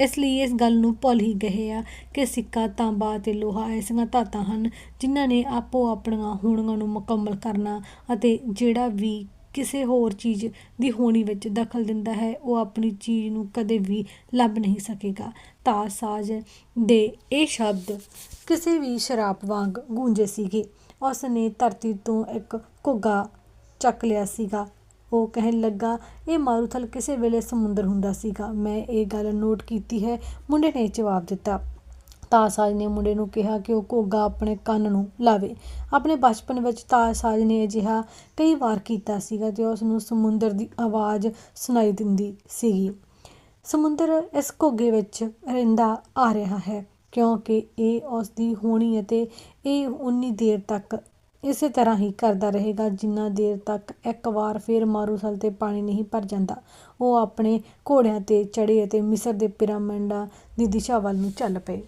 ਇਸ ਲਈ ਇਸ ਗੱਲ ਨੂੰ ਭੁੱਲ ਹੀ ਗਏ ਆ ਕਿ ਸਿੱਕਾ, ਤਾਂਬਾ ਅਤੇ ਲੋਹਾ ਐਸੀਆਂ ਧਾਤਾਂ ਹਨ ਜਿਨ੍ਹਾਂ ਨੇ ਆਪੋ ਆਪਣੀਆਂ ਹੋਣੀਆਂ ਨੂੰ ਮੁਕੰਮਲ ਕਰਨਾ ਅਤੇ ਜਿਹੜਾ ਵੀ ਕਿਸੇ ਹੋਰ ਚੀਜ਼ ਦੀ ਹੋਣੀ ਵਿੱਚ ਦਖਲ ਦਿੰਦਾ ਹੈ, ਉਹ ਆਪਣੀ ਚੀਜ਼ ਨੂੰ ਕਦੇ ਵੀ ਲੱਭ ਨਹੀਂ ਸਕੇਗਾ। ਤਾਂ ਸਾਜ ਦੇ ਇਹ ਸ਼ਬਦ ਕਿਸੇ ਵੀ ਸ਼ਰਾਬ ਵਾਂਗ ਗੂੰਜੇ ਸੀਗੇ। ਉਸ ਨੇ ਧਰਤੀ ਤੋਂ ਇੱਕ ਘੁੱਗਾ ਚੱਕ ਲਿਆ ਸੀਗਾ। ਉਹ ਕਹਿਣ ਲੱਗਾ, ਇਹ ਮਾਰੂਥਲ ਕਿਸੇ ਵੇਲੇ ਸਮੁੰਦਰ ਹੁੰਦਾ ਸੀਗਾ। ਮੈਂ ਇਹ ਗੱਲ ਨੋਟ ਕੀਤੀ ਹੈ। ਮੁੰਡੇ ਨੇ ਜਵਾਬ ਦਿੱਤਾ। ਤਾਸਾਜ ਨੇ ਮੁੰਡੇ ਨੂੰ ਕਿਹਾ ਕਿ ਉਹ ਘੋਗਾ ਆਪਣੇ ਕੰਨ ਨੂੰ ਲਾਵੇ। ਆਪਣੇ ਬਚਪਨ ਵਿੱਚ ਤਾਸਾਜ ਨੇ ਅਜਿਹਾ ਕਈ ਵਾਰ ਕੀਤਾ ਸੀਗਾ ਤੇ ਉਸ ਨੂੰ ਸਮੁੰਦਰ ਦੀ ਆਵਾਜ਼ ਸੁਣਾਈ ਦਿੰਦੀ ਸੀਗੀ। ਸਮੁੰਦਰ ਇਸ ਘੋਗੇ ਵਿੱਚ ਰਹਿੰਦਾ ਆ ਰਿਹਾ ਹੈ, ਕਿਉਂਕਿ ਇਹ ਉਸ ਦੀ ਹੋਣੀ ਅਤੇ ਇਹ ਉਨੀ ਦੇਰ ਤੱਕ ਇਸੇ ਤਰ੍ਹਾਂ ਹੀ ਕਰਦਾ ਰਹੇਗਾ। ਜਿੰਨਾ ਦੇਰ ਤੱਕ ਇੱਕ ਵਾਰ ਫਿਰ ਮਾਰੂਥਲ ਤੇ ਪਾਣੀ ਨਹੀਂ ਭਰ ਜਾਂਦਾ, ਉਹ ਆਪਣੇ ਘੋੜਿਆਂ ਤੇ ਚੜੇ ਅਤੇ ਮਿਸਰ ਦੇ ਪਿਰਾਮਿਡਾਂ ਦੀ ਦਿਸ਼ਾ ਵੱਲ ਨੂੰ ਚੱਲ ਪਏ।